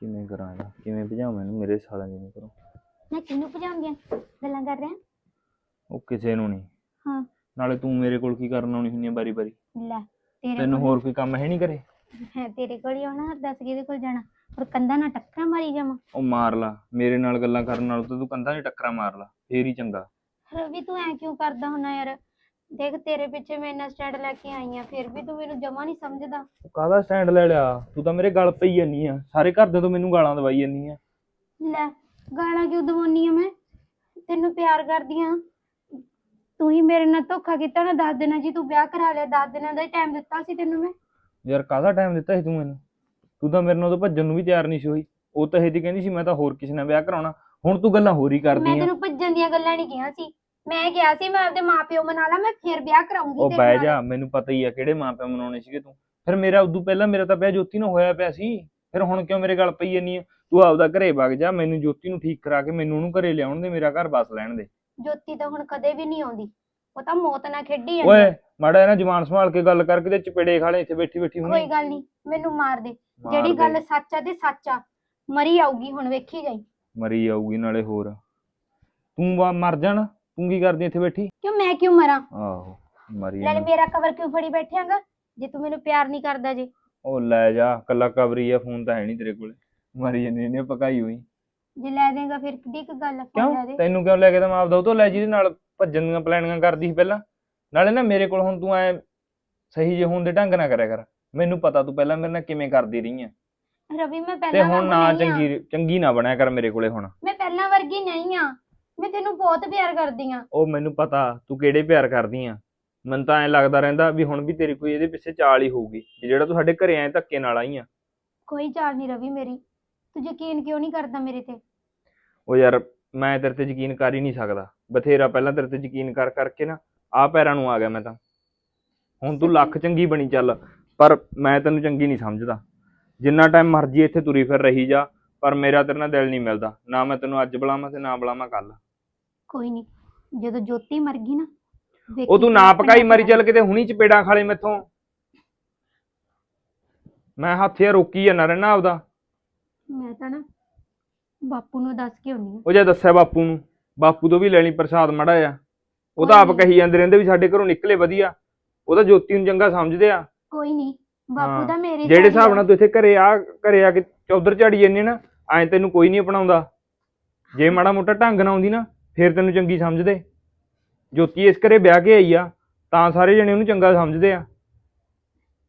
ਕਿਵੇਂ ਕਰਾਂ ਇਹਦਾ? ਕਿਵੇਂ ਭਜਾਵਾਂ ਇਹਨੂੰ? ਮੇਰੇ ਸਾਲਾਂ ਦੀ ਨੂੰ ਕਰੋ ਮੈਂ ਕਿਹਨੂੰ ਭਜਾਉਂਦੀਆਂ ਗੱਲਾਂ ਕਰ ਰਿਹਾ? ਉਹ ਕਿਸੇ ਨੂੰ ਨਹੀਂ ਹਾਂ। ਨਾਲੇ ਤੂੰ ਮੇਰੇ ਕੋਲ ਕੀ ਕਰਨ ਆਉਣੀ ਹੁੰਦੀ ਆ ਬਾਰੀ ਬਾਰੀ ਲੈ ਤੇਰੇ ਤੈਨੂੰ ਹੋਰ ਕੋਈ ਕੰਮ ਹੈ ਨਹੀਂ ਕਰੇ ਹੈ ਤੇਰੇ ਕੋਲ ਹੀ ਆਉਣਾ ਦੱਸ ਕਿਹਦੇ ਕੋਲ ਜਾਣਾ। ਪਰ ਕੰਧਾਂ ਨਾਲ ਟੱਕਰਾਂ ਮਾਰੀ ਜਾਵਾਂ। ਉਹ ਮਾਰ ਲਾ। ਮੇਰੇ ਨਾਲ ਗੱਲਾਂ ਕਰਨ ਨਾਲ ਤਾਂ ਤੂੰ ਕੰਧਾਂ 'ਚ ਟੱਕਰਾਂ ਮਾਰ ਲਾ। ਫੇਰ ਹੀ ਚੰਗਾ। ਰਵੀ ਤੂੰ ਐ ਕਿਉਂ ਕਰਦਾ ਹੁੰਨਾ ਯਾਰ? ਦੇਖ ਤੇਰੇ ਪਿੱਛੇ ਮੈਂ ਇੰਨਾ ਸਟੈਂਡ ਲੈ ਕੇ ਆਈ ਆ ਫਿਰ ਵੀ ਤੂੰ ਮੈਨੂੰ ਜਮਾ ਨਹੀਂ ਸਮਝਦਾ। ਕਾਹਦਾ ਸਟੈਂਡ ਲੈ ਲਿਆ? ਤੂੰ ਤਾਂ ਮੇਰੇ ਗਲ ਪਈ ਜਾਨੀ ਆ। ਸਾਰੇ ਘਰਦਿਆਂ ਤੋਂ ਮੈਨੂੰ ਗਾਲਾਂ ਦਵਾਈ ਜਾਨੀ ਆ। ਲੈ ਗਾਲਾਂ ਕਿਉਂ ਦਵਾਉਣੀ ਆ ਮੈਂ? ਤੈਨੂੰ ਪਿਆਰ ਕਰਦੀ ਆ। ਤੂੰ ਹੀ ਮੇਰੇ ਨਾਲ ਧੋਖਾ ਕੀਤਾ ਨਾ ਦਸ ਦਿਨਾਂ ਜੀ ਤੂੰ ਵਿਆਹ ਕਰਾ ਲਿਆ ਦਸ ਦਿਨਾਂ ਦਾ ਟਾਈਮ ਦਿੱਤਾ ਸੀ ਤੈਨੂੰ ਮੈਂ। ਯਾਰ ਕਾਹਦਾ ਟਾਈਮ ਦਿੱਤਾ ਸੀ ਤੂੰ ਮੈਨੂੰ? ਤੂੰ ਤਾਂ ਮੇਰੇ ਨਾਲ ਤਾਂ ਭੱਜਣ ਨੂੰ ਵੀ ਤਿਆਰ ਨਹੀਂ ਸੀ ਹੋਈ। ਉਹ ਤਾਂ ਇਹਦੀ ਕਹਿੰਦੀ ਸੀ ਮੈਂ ਤਾਂ ਹੋਰ ਕਿਸੇ ਨਾਲ ਵਿਆਹ ਕਰਾਉਣਾ। ਹੁਣ ਤੂੰ ਗੱਲਾਂ ਹੋਰ ਹੀ ਮੈਂ ਕਰਦੀ ਆ। ਤੈਨੂੰ ਭੱਜਣ ਦੀਆਂ ਗੱਲਾਂ ਨਹੀਂ ਕਿਹਾ ਸੀ। ਮੈਂ ਕਿਹਾ ਸੀ ਮੈਂ ਆਪਦੇ ਮਾਪਿਓ ਮਨਾ ਲਾ ਮੈਂ ਫਿਰ ਵਿਆਹ ਕਰਾਉਂਗੀ ਉਹ ਬਹਿ। ਜਾ ਮੈਨੂੰ ਪਤਾ ਹੀ ਆ ਕਿਹੜੇ ਮਾਪੇ ਮਨਾਉਣੇ ਸੀਗੇ ਤੂੰ। ਫਿਰ ਮੇਰਾ ਉਦੋਂ ਪਹਿਲਾਂ ਮੇਰਾ ਤਾਂ ਵਿਆਹ ਜੋਤੀ ਨਾਲ ਹੋਇਆ ਪਿਆ ਸੀ। ਫਿਰ ਹੁਣ ਕਿਉਂ ਮੇਰੇ ਗਲ ਪਈ ਜਾਨੀ ਆ? ਤੂੰ ਆਪਦਾ ਘਰੇ ਵਗ ਜਾ ਮੈਨੂੰ ਜੋਤੀ ਨੂੰ ਠੀਕ ਕਰਾ ਕੇ ਮੈਨੂੰ ਉਹਨੂੰ ਘਰੇ ਲਿਆਉਣ ਦੇ ਮੇਰਾ ਘਰ ਬਸ ਲੈਣ ਦੇ। ਜੋਤੀ ਤਾਂ ਹੁਣ ਕਦੇ ਵੀ ਨਹੀਂ ਆਉਂਦੀ। ਉਹ ਤਾਂ ਮੌਤ ਨਾਲ ਖੇਡੀ ਜਾਂਦੀ ਓਏ। ਮਾੜਾ ਇਹਨਾਂ ਜਵਾਨ ਸੰਭਾਲ ਕੇ ਗੱਲ ਕਰਕੇ ਤੇ ਚਪੇੜੇ ਖਾਲੇ ਇੱਥੇ ਬੈਠੀ ਬੈਠੀ ਕੋਈ ਹੁਣੀ ਗੱਲ ਨਹੀਂ ਮੈਨੂੰ ਮਾਰ ਦੇ। ਜਿਹੜੀ। ਗੱਲ ਸੱਚ ਆ ਤੇ ਸੱਚ ਆ। ਮਰੀ ਆਊਗੀ ਹੁਣ ਵੇਖੀ ਜਾਈ। ਮਰੀ ਜਾਊਗੀ ਨਾਲੇ ਹੋਰ। ਤੂੰ ਵਾ ਮਰ ਜਾਣ। ਤੂੰ ਕੀ ਕਰਦੀ ਇੱਥੇ ਬੈਠੀ? ਕਿਉਂ ਮੈਂ ਕਿਉਂ ਮਰਾਂ? ਆਹੋ ਮਰੀ ਜਾਣਾ। ਮੇਰਾ ਕਵਰ ਕਿਉਂ ਫੜੀ ਬੈਠਿਆਂਗਾ ਜੇ ਤੂੰ ਮੈਨੂੰ ਪਿਆਰ ਨਹੀਂ ਕਰਦਾ ਜੇ। ਉਹ ਲੈ ਜਾ ਕੱਲਾ ਕਬਰੀ ਆ ਫੋਨ ਤਾਂ ਹੈ ਨਹੀਂ ਤੇਰੇ ਕੋਲੇ। ਮਰੀ ਜਾਂਦੀ ਨੇ ਪਕਾਈ ਹੋਈ। ਜੇ ਲੈ ਦੇਗਾ ਫਿਰ ਕਿੱਡੀ ਕੁ ਗੱਲ ਆ ਫੋਨ ਲੈ ਕਿਉਂ ਤੈਨੂੰ ਕਿਉਂ ਲੈ ਕੇ ਤਾਂ ਮੈਂ ਆਪਦਾ ਉਹ ਤੋਂ ਲੈ ਜਿਹਦੇ ਨਾਲ ਭੱਜਣ ਦੀਆਂ ਪਲੈਨਿੰਗਾਂ ਕਰਦੀ ਸੀ ਪਹਿਲਾਂ। ਨਾਲੇ ਨਾ ਮੇਰੇ ਕੋਲ ਹੁਣ ਤੂੰ ਐ ਸਹੀ ਜੇ ਹੋਣ ਦੇ ਢੰਗ ਨਾ ਕਰਿਆ ਕਰ। ਮੈਨੂੰ ਪਤਾ ਤੂੰ ਪਹਿਲਾਂ ਮੇਰੇ ਨਾਲ ਕਿਵੇਂ ਕਰਦੀ ਰਹੀ ਆ। ਰਵੀ ਮੈਂ ਤੇ ਪਹਿਲਾਂ ਹੁਣ ਵਾਂਗੂ ਨਾ। ਚੰਗੀ ਚੰਗੀ ਨਾ ਬਣਿਆ ਕਰ ਮੇਰੇ ਕੋਲੇ ਹੁਣ। ਮੈਂ ਪਹਿਲਾਂ ਵਰਗੀ ਨਹੀਂ ਆ। ਮੈਂ ਤੈਨੂੰ ਬਹੁਤ ਪਿਆਰ ਕਰਦੀ ਆ। ਉਹ ਮੈਨੂੰ ਪਤਾ ਤੂੰ ਕਿਹੜੇ ਪਿਆਰ ਕਰਦੀ ਆ। ਮੈਨੂੰ ਤਾਂ ਐ ਲੱਗਦਾ ਰਹਿੰਦਾ ਵੀ ਹੁਣ ਵੀ ਤੇਰੀ ਕੋਈ ਇਹਦੇ ਪਿੱਛੇ ਚਾਲ ਹੀ ਹੋਊਗੀ ਵੀ ਜਿਹੜਾ ਤੂੰ ਸਾਡੇ ਘਰੇ ਐ ਧੱਕੇ ਨਾਲ ਆਈ ਆ। ਕੋਈ ਚਾਲ ਨਹੀਂ ਰਵੀ ਮੇਰੀ। ਤੂੰ ਯਕੀਨ ਕਿਉਂ ਨਹੀਂ ਕਰਦਾ ਮੇਰੇ ਤੇ? ਉਹ ਯਾਰ ਮੈਂ ਤੇਰੇ ਤੇ ਯਕੀਨ ਕਰ ਹੀ ਨਹੀਂ ਸਕਦਾ। ਬਥੇਰਾ ਪਹਿਲਾਂ ਤੇਰੇ ਤੇ ਯਕੀਨ ਕਰ ਕਰਕੇ ਨਾ ਆ ਪੈਰਾਂ ਨੂੰ ਆ ਗਿਆ ਮੈਂ ਤਾਂ। ਹੁਣ ਤੂੰ ਲੱਖ ਚੰਗੀ ਬਣੀ ਚੱਲ ਪਰ ਮੈਂ ਤੈਨੂੰ ਚੰਗੀ ਨਹੀਂ ਸਮਝਦਾ। ਜਿੰਨਾ ਟਾਈਮ ਮਰਜ਼ੀ ਇੱਥੇ ਤੁਰੀ ਫਿਰ ਰਹੀ ਜਾ ਪਰ ਮੇਰਾ ਤੇਰੇ ਨਾਲ ਦਿਲ ਨਹੀਂ ਮਿਲਦਾ। ਨਾ ਮੈਂ ਤੈਨੂੰ ਅੱਜ ਬੁਲਾਵਾਂ ਤੇ ਨਾ ਬੁਲਾਵਾਂ ਕੱਲ ਕੋਈ ਨਹੀਂ ਜਦੋਂ ਜੋਤੀ ਮਰ ਗਈ ਨਾ ਵੇਖੀ ਉਹ ਤੂੰ ਨਾ ਆਪਣੇ ਪਕਾਈ ਮਰੀ ਆਪ ਚੱਲ ਕਿਤੇ ਹੁਣੀ ਚਪੇੜਾਂ ਖਾਲੇ ਮੈਥੋਂ। ਮੈਂ ਹੱਥਿਆ ਰੋਕੀ ਜਾਂਦਾ ਰਹਿਣਾ ਆਪਦਾ। ਮੈਂ ਤਾਂ ਨਾ ਬਾਪੂ ਨੂੰ ਦੱਸ ਕੇ ਆਉਣੀ ਉਹ ਜੇ ਦੱਸਿਆ ਬਾਪੂ ਨੂੰ ਬਾਪੂ ਤੋਂ ਵੀ ਲੈਣੀ ਪ੍ਰਸਾਦ ਮੜਾ ਆ ਉਹ ਤਾਂ ਆਪ ਨੀ। ਕਹੀ ਜਾਂਦੇ ਰਹਿੰਦੇ ਵੀ ਸਾਡੇ ਘਰੋਂ ਨਿਕਲੇ ਵਧੀਆ। ਉਹ ਤਾਂ ਜੋਤੀ ਨੂੰ ਚੰਗਾ ਸਮਝਦੇ ਆ। ਕੋਈ ਨਹੀਂ ਬਾਪੂ ਹਾਂ, ਦਾ ਮੇਰੇ ਜਿਹੜੇ ਹਿਸਾਬ। ਨਾਲ ਤੂੰ ਇੱਥੇ ਘਰੇ ਆ ਘਰੇ ਆ ਕੇ ਚੌਧਰ ਝਾੜੀ ਜੰਨੇ ਨਾ ਐਂ ਤੈਨੂੰ ਕੋਈ ਨਹੀਂ ਅਪਣਾਉਂਦਾ। ਜੇ ਮਾੜਾ ਮੋਟਾ ਢੰਗ ਨਾਲ ਆਉਂਦੀ ਨਾ ਫੇਰ ਤੈਨੂੰ ਚੰਗੀ ਸਮਝਦੇ ਜੋਤੀ ਇਸ ਘਰੇ ਵਿਆਹ ਕੇ ਆਈ ਆ ਤਾਂ ਸਾਰੇ ਜਣੇ ਉਹਨੂੰ ਚੰਗਾ ਸਮਝਦੇ ਆ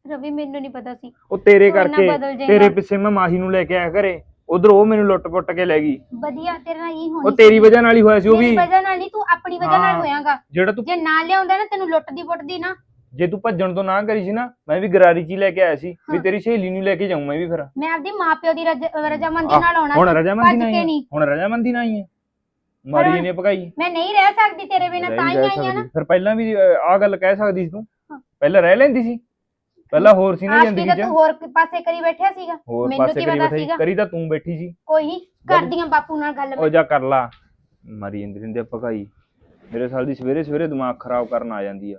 ਰਵੀ ਮੈਨੂੰ ਨਹੀਂ ਪਤਾ ਸੀ ਉਹ ਤੇਰੇ ਤੂੰ ਇੰਨਾ ਕਰਕੇ ਬਦਲ ਜਾਏਗਾ। ਤੇਰੇ ਪਿੱਛੇ ਮੈਂ ਮਾਹੀ ਨੂੰ ਲੈ ਕੇ ਆਇਆ ਘਰੇ ਉਧਰ ਉਹ ਮੈਨੂੰ ਲੁੱਟ-ਪੁੱਟ ਕੇ ਲੈ ਗਈ ਵਧੀਆ ਤੇਰੇ ਨਾਲ ਹੋਣੀ ਉਹ ਤੇਰੀ ਵਜ੍ਹਾ ਨਾਲ ਹੀ ਹੋਇਆ ਸੀ ਉਹ ਮੇਰੀ ਵੀ ਵਜ੍ਹਾ ਨਾਲ ਨਹੀਂ ਤੂੰ ਆਪਣੀ ਵਜ੍ਹਾ ਨਾਲ। ਹੋਇਆਗਾ ਜਿਹੜਾ ਤੂੰ ਜੇ ਨਾ ਲਿਆਉਂਦਾ ਨਾ ਤੈਨੂੰ ਲੁੱਟਦੀ ਪੁੱਟਦੀ ਨਾ ਜੇ ਤੂੰ ਭੱਜਣ ਤੋਂ ਨਾ ਕਰੀ ਸੀ ਨਾ ਮੈਂ ਵੀ ਗਰਾਰੀ ਚ ਹੀ ਲੈ ਕੇ ਆਇਆ ਸੀ ਵੀ ਹਾਂ। ਤੇਰੀ ਸਹੇਲੀ ਨੂੰ ਲੈ ਕੇ ਜਾਊਂ ਮੈਂ ਵੀ ਫਿਰ ਮੈਂ ਆਪਦੀ ਮਾਪਿਓ ਦੀ ਰਜ- ਰਜਾਮੰਦੀ ਨਾਲ ਆਉਣਾ ਹੁਣ ਸੀ। ਰਜਾਮੰਦੀ ਭੱਜ ਕੇ ਨਹੀਂ। ਹੁਣ ਰਜਾਮੰਦੀ ਨਾਲ ਹੀ ਹੈ ਮਾਰੀ ਨੇ ਪਕਾਈ ਮੈਂ ਨਹੀਂ ਰਹਿ ਸਕਦੀ ਤੇਰੇ ਬਿਨਾਂ ਤਾਂ ਹੀ ਆਈ ਆ ਨਾ। ਫਿਰ ਪਹਿਲਾਂ ਵੀ ਆ ਗੱਲ ਕਹਿ ਸਕਦੀ ਸੀ ਤੂੰ। ਪਹਿਲਾਂ ਰਹਿ ਲੈਂਦੀ ਸੀ? ਪਹਿਲਾਂ ਹੋਰ ਸੀ ਨਾ ਜ਼ਿੰਦਗੀ ਤਾਂ 'ਚ। ਤੂੰ ਹੋਰ ਕ- ਪਾਸੇ ਕਰੀ ਬੈਠਿਆ ਸੀਗਾ। ਮੈਨੂੰ ਕੀ ਪਤਾ ਸੀਗਾ? ਕਰੀ ਤਾਂ ਤੂੰ ਬੈਠੀ ਸੀ। ਕੋਈ ਨਹੀਂ ਕਰਦੀਆਂ ਬਾਪੂ ਨਾਲ ਗੱਲ ਉਹ ਜਾ ਕਰ ਲਾ। ਮਰੀ ਜਾਂਦੀ ਆ ਪਕਾਈ ਮੇਰੇ ਸਾਲ ਦੀ ਸਵੇਰੇ ਸਵੇਰੇ ਦਿਮਾਗ ਖਰਾਬ ਕਰਨ ਆ ਜਾਂਦੀ ਆ।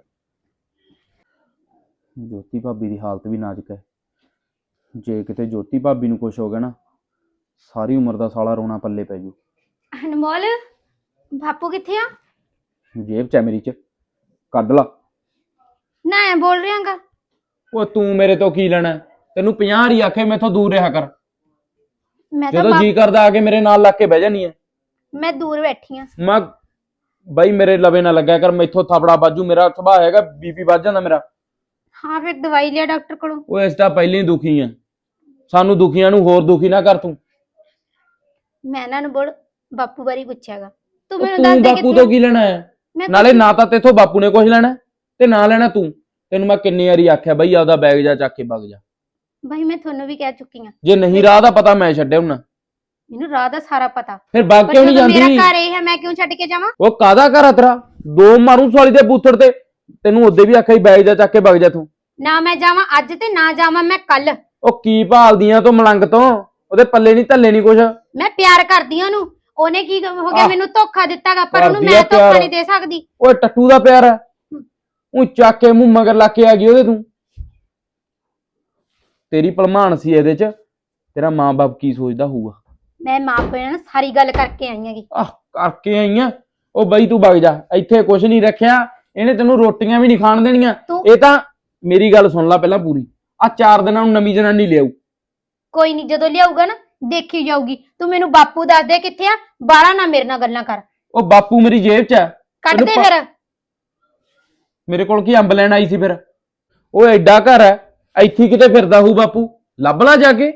ਜੋਤੀ ਭਾਬੀ ਦੀ ਹਾਲਤ ਵੀ ਨਾਜ਼ੁਕ ਹੈ। ਜੇ ਕਿਤੇ ਜੋਤੀ ਭਾਬੀ ਨੂੰ ਕੁਝ ਹੋ ਗਿਆ ਨਾ ਸਾਰੀ ਉਮਰ ਦਾ ਸਾਲਾ ਰੋਣਾ ਪੱਲੇ ਪੈ ਜੂ। ਅਨਮੋਲ? ਬਾਪੂ ਕਿੱਥੇ ਆ ਜੇਬ ਚ ਹੈ ਮੇਰੀ ਚ ਕੱਢ ਲਾ ਨਾ ਐ ਬੋਲ ਰਿਹਾਗਾ ਉਹ ਤੂੰ ਮੇਰੇ ਤੋਂ ਕੀ ਲੈਣਾ ਹੈ? ਤੈਨੂੰ 50 ਵਾਰੀ ਆਖੇ ਮੈਥੋਂ ਦੂਰ ਰਿਹਾ ਕਰ ਮੈਂ ਤਾਂ ਜਦੋਂ ਬਾਪ- ਜੀ ਕਰਦਾ ਆ ਕੇ ਮੇਰੇ ਨਾਲ ਲੱਗ ਕੇ ਬਹਿ ਜਾਨੀ ਹੈ ਮੈਂ ਦੂਰ ਬੈਠੀ ਆ ਮੈਂ ਬਾਈ ਮੇਰੇ ਲਵੇ ਨਾ ਲੱਗਿਆ ਕਰ ਮੈਥੋਂ ਥਾਪੜਾ ਬਾਜੂ ਮੇਰਾ ਸੁਭਾਅ ਹੈਗਾ ਬੀਪੀ ਵੱਧ ਜਾਂਦਾ ਮੇਰਾ ਹਾਂ ਫਿਰ ਦਵਾਈ ਲਿਆ ਡਾਕਟਰ ਕੋਲੋਂ ਉਹ ਇਸ ਤਾਂ ਪਹਿਲਾਂ ਹੀ ਦੁਖੀ ਆ ਸਾਨੂੰ ਦੁਖੀਆਂ ਨੂੰ ਹੋਰ ਦੁਖੀ ਨਾ ਕਰ ਤੂੰ ਮੈਂ ਇਹਨਾਂ ਨੂੰ ਬੋਲ ਬਾਪੂ ਬਾਰੇ ਪੁੱਛਿਆਗਾ ਤੂੰ ਮੈਨੂੰ ਤੂੰ ਦੱਸ ਦੇ ਬਾਪੂ ਤੋਂ ਕੀ ਲੈਣਾ ਹੈ? ਮੈਂ ਨਾਲੇ ਨਾ ਤਾਂ ਤੇਥੋਂ ਬਾਪੂ ਨੇ ਕੁਝ ਲੈਣਾ ਤੇ ਨਾ ਲੈਣਾ ਤੂੰ। ਤੈਨੂੰ ਮੈਂ ਕਿੰਨੀ ਵਾਰੀ ਆਖਿਆ ਬਈ ਆਪਦਾ ਬੈਗ ਜਾ ਚੱਕ ਕੇ ਵਗ ਜਾ। ਭਾਈ ਮੈਂ ਤੁਹਾਨੂੰ ਵੀ ਕਹਿ ਚੁੱਕੀ ਆ ਜੇ ਨਹੀਂ ਰਾਹ ਦਾ ਪਤਾ ਮੈਂ ਛੱਡਿਆ ਹੁਣਾ। ਮੈਨੂੰ ਰਾਹ ਦਾ ਸਾਰਾ ਪਤਾ। ਫਿਰ ਵਗ ਕਿਉਂ ਨਹੀਂ ਜਦੋਂ? ਮੇਰਾ ਘਰ ਇਹ ਹੈ ਮੈਂ ਕਿਉਂ ਛੱਡ ਕੇ ਜਾਵਾਂ? ਉਹ ਕਾਦਾ ਘਰ ਆ ਤੇਰਾ? ਦੋ ਮਾਰੂ ਸਾਲੀ ਦੇ ਬੂਥੜ ਤੇ। ਤੈਨੂੰ ਉਹਦੇ ਵੀ ਆਖਿਆ ਬੈਗ ਜਾ ਚੱਕ ਕੇ ਵਗ ਜਾ ਤੂੰ। ਨਾ ਮੈਂ ਜਾਵਾਂ ਅੱਜ ਤੇ ਨਾ ਜਾਵਾਂ ਮੈਂ ਕੱਲ। ਉਹ ਕੀ ਭਾਲਦੀਆਂ ਤੂੰ ਮਲੰਗ ਤੋਂ? ਉਹਦੇ ਪੱਲੇ ਨਹੀਂ ਥੱਲੇ ਨਹੀਂ ਕੁਛ? ਮੈਂ ਪਿਆਰ ਕਰਦੀ ਆ ਉਹਨੂੰ। ਉਹਨੇ ਕੀ ਹੋ ਗਿਆ ਆਹ। ਮੈਨੂੰ ਧੋਖਾ ਦਿੱਤਾਗਾ ਪਰ ਉਹਨੂੰ ਕਰਦੀ ਆ ਮੈਂ ਧੋਖਾ ਪਿਆਰ। ਨਹੀਂ ਦੇ ਸਕਦੀ। ਓਏ ਟੱਟੂ ਦਾ ਪਿਆਰ ਹੈ। ਉਹ ਚੱਕ ਕੇ ਮੂੰਹ ਮਗਰ ਲਾ ਕੇ ਆ ਗਈ ਉਹਦੇ ਤੂੰ। ਤੇਰੀ ਭਲਮਾਨ ਸੀ ਇਹਦੇ ਚ ਤੇਰਾ ਮਾਂ-ਬਾਪ ਕੀ ਸੋਚਦਾ ਹੋਊਗਾ? ਮੈਂ ਮਾਂ ਪਿਓ ਨਾਲ ਸਾਰੀ ਗੱਲ ਕਰਕੇ ਆਈ ਹੈਗੀ। ਆਹ ਕਰਕੇ ਆਈਆਂ ਉਹ ਬਈ ਤੂੰ ਵਗ ਜਾ। ਇੱਥੇ ਕੁਝ ਨਹੀਂ ਰੱਖਿਆ ਇਹਨੇ ਤੈਨੂੰ ਰੋਟੀਆਂ ਵੀ ਨਹੀਂ ਖਾਣ ਦੇਣੀਆਂ। ਤੂੰ- ਇਹ ਤਾਂ ਮੇਰੀ ਗੱਲ ਸੁਣ ਲੈ ਪਹਿਲਾਂ ਪੂਰੀ। ਆ ਚਾਰ ਦਿਨਾਂ ਨੂੰ ਨਵੀਂ ਜਨਾਨੀ ਲਿਆਊ। ਕੋਈ ਨਹੀਂ ਜਦੋਂ ਲਿਆਊਗਾ ਨਾ ਦੇਖੀ ਜਾਊਗੀ। ਤੂੰ ਮੈਨੂੰ ਬਾਪੂ ਦੱਸ ਦੇ ਕਿੱਥੇ ਆ? ਬਾਹਲਾ ਨਾ ਮੇਰੇ ਨਾਲ ਗੱਲਾਂ ਕਰ। ਉਹ ਬਾਪੂ ਮੇਰੀ ਜੇਬ 'ਚ ਹੈ ਕੱਢ ਦੇ ਫਿਰ। ਮੇਰੇ ਕੋਲ ਕੀ ਅੰਬ ਲੈਣ ਆਈ ਸੀ ਫਿਰ? ਉਹ ਐਡਾ ਘਰ ਹੈ ਇੱਥੇ ਹੀ ਕਿਤੇ ਫਿਰਦਾ ਹੋਊ ਬਾਪੂ। ਲੱਭ ਲਾ ਜਾ ਕੇ।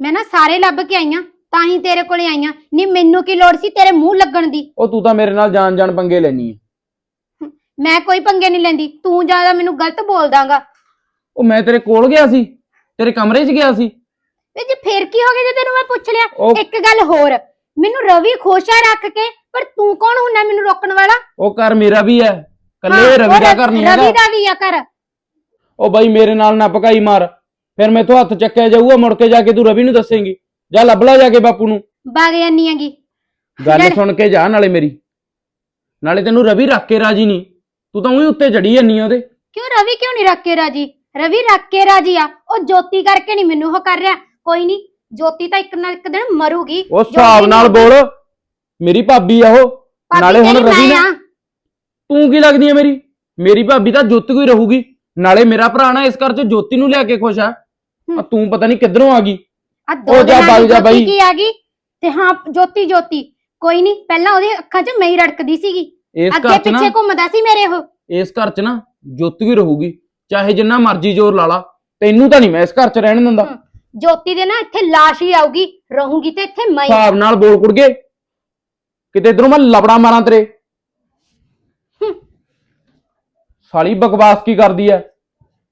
ਮੈਂ ਨਾ ਸਾਰੇ ਲੱਭ ਕੇ ਆਈਆਂ ਤਾਂ ਹੀ ਤੇਰੇ ਕੋਲੇ ਆਈਆਂ ਨਹੀਂ ਮੈਨੂੰ ਕੀ ਲੋੜ ਸੀ ਤੇਰੇ ਮੂੰਹ ਲੱਗਣ ਦੀ? ਉਹ ਤੂੰ ਤਾਂ ਮੇਰੇ ਨਾਲ ਜਾਣ ਜਾਣ ਪੰਗੇ ਲੈਣੀ ਹੈ ਮੈਂ ਕੋਈ ਪੰਗੇ ਨਹੀਂ ਲੈਂਦੀ। ਤੂੰ ਜ਼ਿਆਦਾ ਮੈਨੂੰ ਗਲਤ ਬੋਲਦਾਗਾ। ਉਹ ਮੈਂ ਤੇਰੇ ਕੋਲ ਗਿਆ ਸੀ ਤੇਰੇ ਕਮਰੇ 'ਚ ਗਿਆ ਸੀ। ਵੇ ਜੇ ਫੇਰ ਕੀ ਹੋ ਗਿਆ ਜੇ ਤੈਨੂੰ ਮੈਂ ਪੁੱਛ ਲਿਆ? ਉਹ ਇੱਕ ਗੱਲ ਹੋਰ ਮੈਨੂੰ ਰਵੀ ਖੋਸ਼ਾ ਰੱਖ ਕੇ ਪਰ ਤੂੰ ਕੌਣ ਹੁੰਨਾ ਮੈਨੂੰ ਰੋਕਣ ਵਾਲਾ? ਉਹ ਘਰ ਮੇਰਾ ਵੀ ਹੈ ਹਾਂ, ਕੱਲੇ ਰਵੀ ਉਹ ਦਾ ਘਰ ਨਹੀਂ ਰਵੀ ਦਾ ਵੀ ਆ ਕਰ ਉਹ ਬਾਈ ਮੇਰੇ ਨਾਲ ਨਾ ਪਕਾਈ ਮਾਰ ਫਿਰ ਮੈਥੋਂ ਹੱਥ ਚੱਕਿਆ ਜਾਊਗਾ ਮੁੜ ਕੇ ਜਾ ਕੇ ਤੂੰ ਰਵੀ ਨੂੰ ਦੱਸੇਂਗੀ। ਜਾ ਲੱਭ ਲਾ ਜਾ ਕੇ ਬਾਪੂ ਨੂੰ। ਬਾਗ ਜਾਨੀ ਹੈਗੀ। ਗੱਲ ਲੜ- ਸੁਣ ਕੇ ਜਾ ਨਾਲੇ ਮੇਰੀ। ਨਾਲੇ ਤੈਨੂੰ ਰਵੀ ਰੱਖ ਕੇ ਰਾਜੀ ਨਹੀਂ। ਤੂੰ ਤਾਂ ਉਹੀ ਉੱਤੇ ਚੜੀ ਜੰਨੀ ਆ ਉਹਦੇ। ਕਿਉਂ ਰਵੀ ਕਿਉਂ ਨਹੀਂ ਰੱਖ ਕੇ ਰਾਜੀ? ਰਵੀ ਰੱਖ ਕੇ ਰਾਜੀ ਆ। ਉਹ ਜੋਤੀ ਕਰਕੇ ਨਹੀਂ ਮੈਨੂੰ ਉਹ ਕਰ ਰਿਹਾ। ਕੋਈ ਨਹੀਂ ਜੋਤੀ ਤਾਂ ਇੱਕ ਨਾ ਇੱਕ ਦਿਨ ਮਰੂਗੀ। ਉਹ ਹਿਸਾਬ ਨਾਲ ਬੋਲ। ਮੇਰੀ ਭਾਬੀ ਆ ਉਹ। ਭਾਬੀ ਨਾਲੇ ਹੁਣ ਤੇਰੀ ਰਵੀ ਮੈਂ ਨਾ। ਆ। ਤੂੰ ਕੀ ਲੱਗਦੀ ਹੈ ਮੇਰੀ? ਮੇਰੀ ਭਾਬੀ ਤਾਂ ਜੁੱਤ ਕੋਈ ਰਹੂਗੀ। ਨਾਲੇ ਮੇਰਾ ਭਰਾ ਨਾ ਇਸ ਘਰ 'ਚ ਜੋਤੀ ਨੂੰ ਲਿਆ ਕੇ ਖੁਸ਼ ਆ। ਆ ਤੂੰ ਪਤਾ ਨਹੀਂ ਕਿੱਧਰੋਂ ਆ ਗਈ। ਆ ਉਹ ਜਾ ਦਿਨਾਂ ਦੀ ਜਾ ਜੋਤੀ ਬਾਈ। ਕੀ ਆ ਗਈ? ਤੇ ਹਾਂ ਜੋਤੀ ਜੋਤੀ। ਕੋਈ ਨਹੀਂ ਪਹਿਲਾਂ ਉਹਦੀ ਅੱਖਾਂ 'ਚ ਮੈਂ ਹੀ ਰੜਕਦੀ ਸੀਗੀ। ਇਸ ਅੱਗੇ ਘਰ 'ਚ ਨਾ ਪਿੱਛੇ ਘੁੰਮਦਾ ਸੀ ਮੇਰੇ ਉਹ। ਇਸ ਘਰ 'ਚ ਨਾ ਜੁੱਤ ਵੀ ਰਹੂਗੀ। ਚਾਹੇ ਜਿੰਨਾ ਮਰਜ਼ੀ ਜ਼ੋਰ ਲਾ ਲਾ। ਤੈਨੂੰ ਤਾਂ ਨਹੀਂ ਮੈਂ ਇਸ ਘਰ 'ਚ ਰਹਿਣ ਦਿੰਦਾ। ਹਮ, ਜੋਤੀ ਦੇ ਨਾ ਇੱਥੇ ਲਾਸ਼ ਹੀ ਆਊਗੀ ਰਹੂਗੀ ਤੇ ਇੱਥੇ ਮੈਂ ਹੀ। ਹਿਸਾਬ ਨਾਲ ਬੋਲ ਕੁੜਗੇ ਕਿਤੇ ਇਧਰੋਂ ਮੈਂ ਲਬੜਾ ਮਾਰਾਂ ਤੇਰੇ। ਸਾਲੀ ਬਕਵਾਸ ਕੀ ਕਰਦੀ ਐ?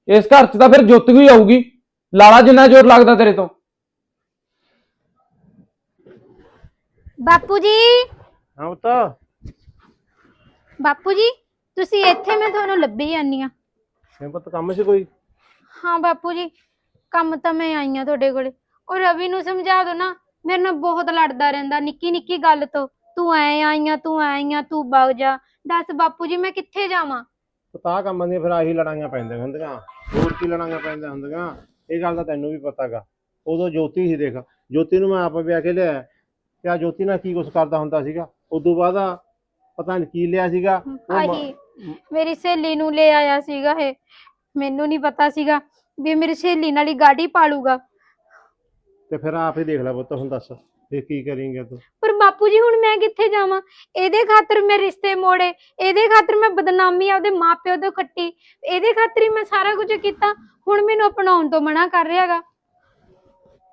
ਇਸ ਘਰ 'ਚ ਤਾਂ ਫਿਰ ਜੁੱਤ ਵੀ ਆਊਗੀ। ਲਾਲਾ ਜਿੰਨਾ ਜ਼ੋਰ ਲੱਗਦਾ ਤੇਰੇ ਤੋਂ। ਬਾਪੂ ਜੀ। ਹਾਂ ਪੁੱਤ। ਬਾਪੂ ਜੀ ਤੁਸੀਂ ਇੱਥੇ ਮੈਂ ਤੁਹਾਨੂੰ ਲੱਭੀ ਜਾਂਦੀ ਆ ਮੈਂ ਪੁੱਤ ਕੰਮ ਸੀ ਕੋਈ? ਹਾਂ ਬਾਪੂ ਜੀ ਕੰਮ ਤਾਂ ਮੈਂ ਆਈ ਆ ਤੁਹਾਡੇ ਕੋਲੇ। ਉਹ ਰਵੀ ਨੂੰ ਸਮਝਾ ਦੋ ਨਾ ਮੇਰੇ ਨਾਲ ਬਹੁਤ ਲੜਦਾ ਰਹਿੰਦਾ ਨਿੱਕੀ ਨਿੱਕੀ ਗੱਲ ਤੋਂ। ਤੂੰ ਐ ਆਈਆਂ ਤੂੰ ਐ ਆਈਆਂ ਤੂੰ ਵਗ ਜਾ। ਦੱਸ ਬਾਪੂ ਜੀ ਮੈਂ ਕਿੱਥੇ ਜਾਵਾਂ? ਪਤਾ ਕੰਮਾਂ ਦੀਆਂ ਫਿਰ ਆਹੀ ਲੜਾਈਆਂ ਪੈਂਦੀਆਂ ਹੁੰਦੀਆਂ। ਹੋਰ ਕੀ ਲੜਾਈਆਂ ਪੈਂਦੀਆਂ ਹੁੰਦੀਆਂ? ਇਹ ਗੱਲ ਤਾਂ ਤੈਨੂੰ ਵੀ ਪਤਾਗਾ ਉਦੋਂ ਜੋਤੀ ਸੀ ਦੇਖ ਜੋਤੀ ਨੂੰ ਮੈਂ ਆਪ ਵਿਆਹ ਕੇ ਲਿਆ ਤੇ ਆ ਜੋਤੀ ਨਾਲ ਕੀ ਕੁਛ ਕਰਦਾ ਹੁੰਦਾ ਸੀਗਾ? ਉਦੋਂ ਬਾਅਦ ਆ ਪਤਾ ਨਹੀਂ ਕੀ ਲਿਆ ਸੀਗਾ। ਉਹ ਮ- ਆਹੀ ਮੇਰੀ ਸਹੇਲੀ ਨੂੰ ਲੈ ਆਇਆ ਸੀਗਾ ਇਹ। ਮੈਨੂੰ ਨਹੀਂ ਪਤਾ ਸੀਗਾ ਵੀ ਇਹ ਮੇਰੀ ਸਹੇਲੀ ਨਾਲ ਹੀ ਗਾੜੀ ਪਾਲੂਗਾ। ਤੇ ਫਿਰ ਆਪ ਹੀ ਦੇਖ ਲੈ ਪੁੱਤ ਹੁਣ ਦੱਸ ਫਿਰ ਕੀ ਕਰੇਂਗੇ ਤੂੰ? ਪਰ ਬਾਪੂ ਜੀ ਹੁਣ ਮੈਂ ਕਿੱਥੇ ਜਾਵਾਂ? ਇਹਦੇ ਖਾਤਰ ਮੈਂ ਰਿਸ਼ਤੇ ਮੋੜੇ ਇਹਦੇ ਖਾਤਰ ਮੈਂ ਬਦਨਾਮੀ ਆਪਦੇ ਮਾਪਿਓ ਤੋਂ ਖੱਟੀ ਇਹਦੇ ਖਾਤਰ ਹੀ ਮੈਂ ਸਾਰਾ ਕੁਝ ਕੀਤਾ ਹੁਣ ਮੈਨੂੰ ਅਪਣਾਉਣ ਤੋਂ ਮਨਾ ਕਰ ਰਿਹਾਗਾ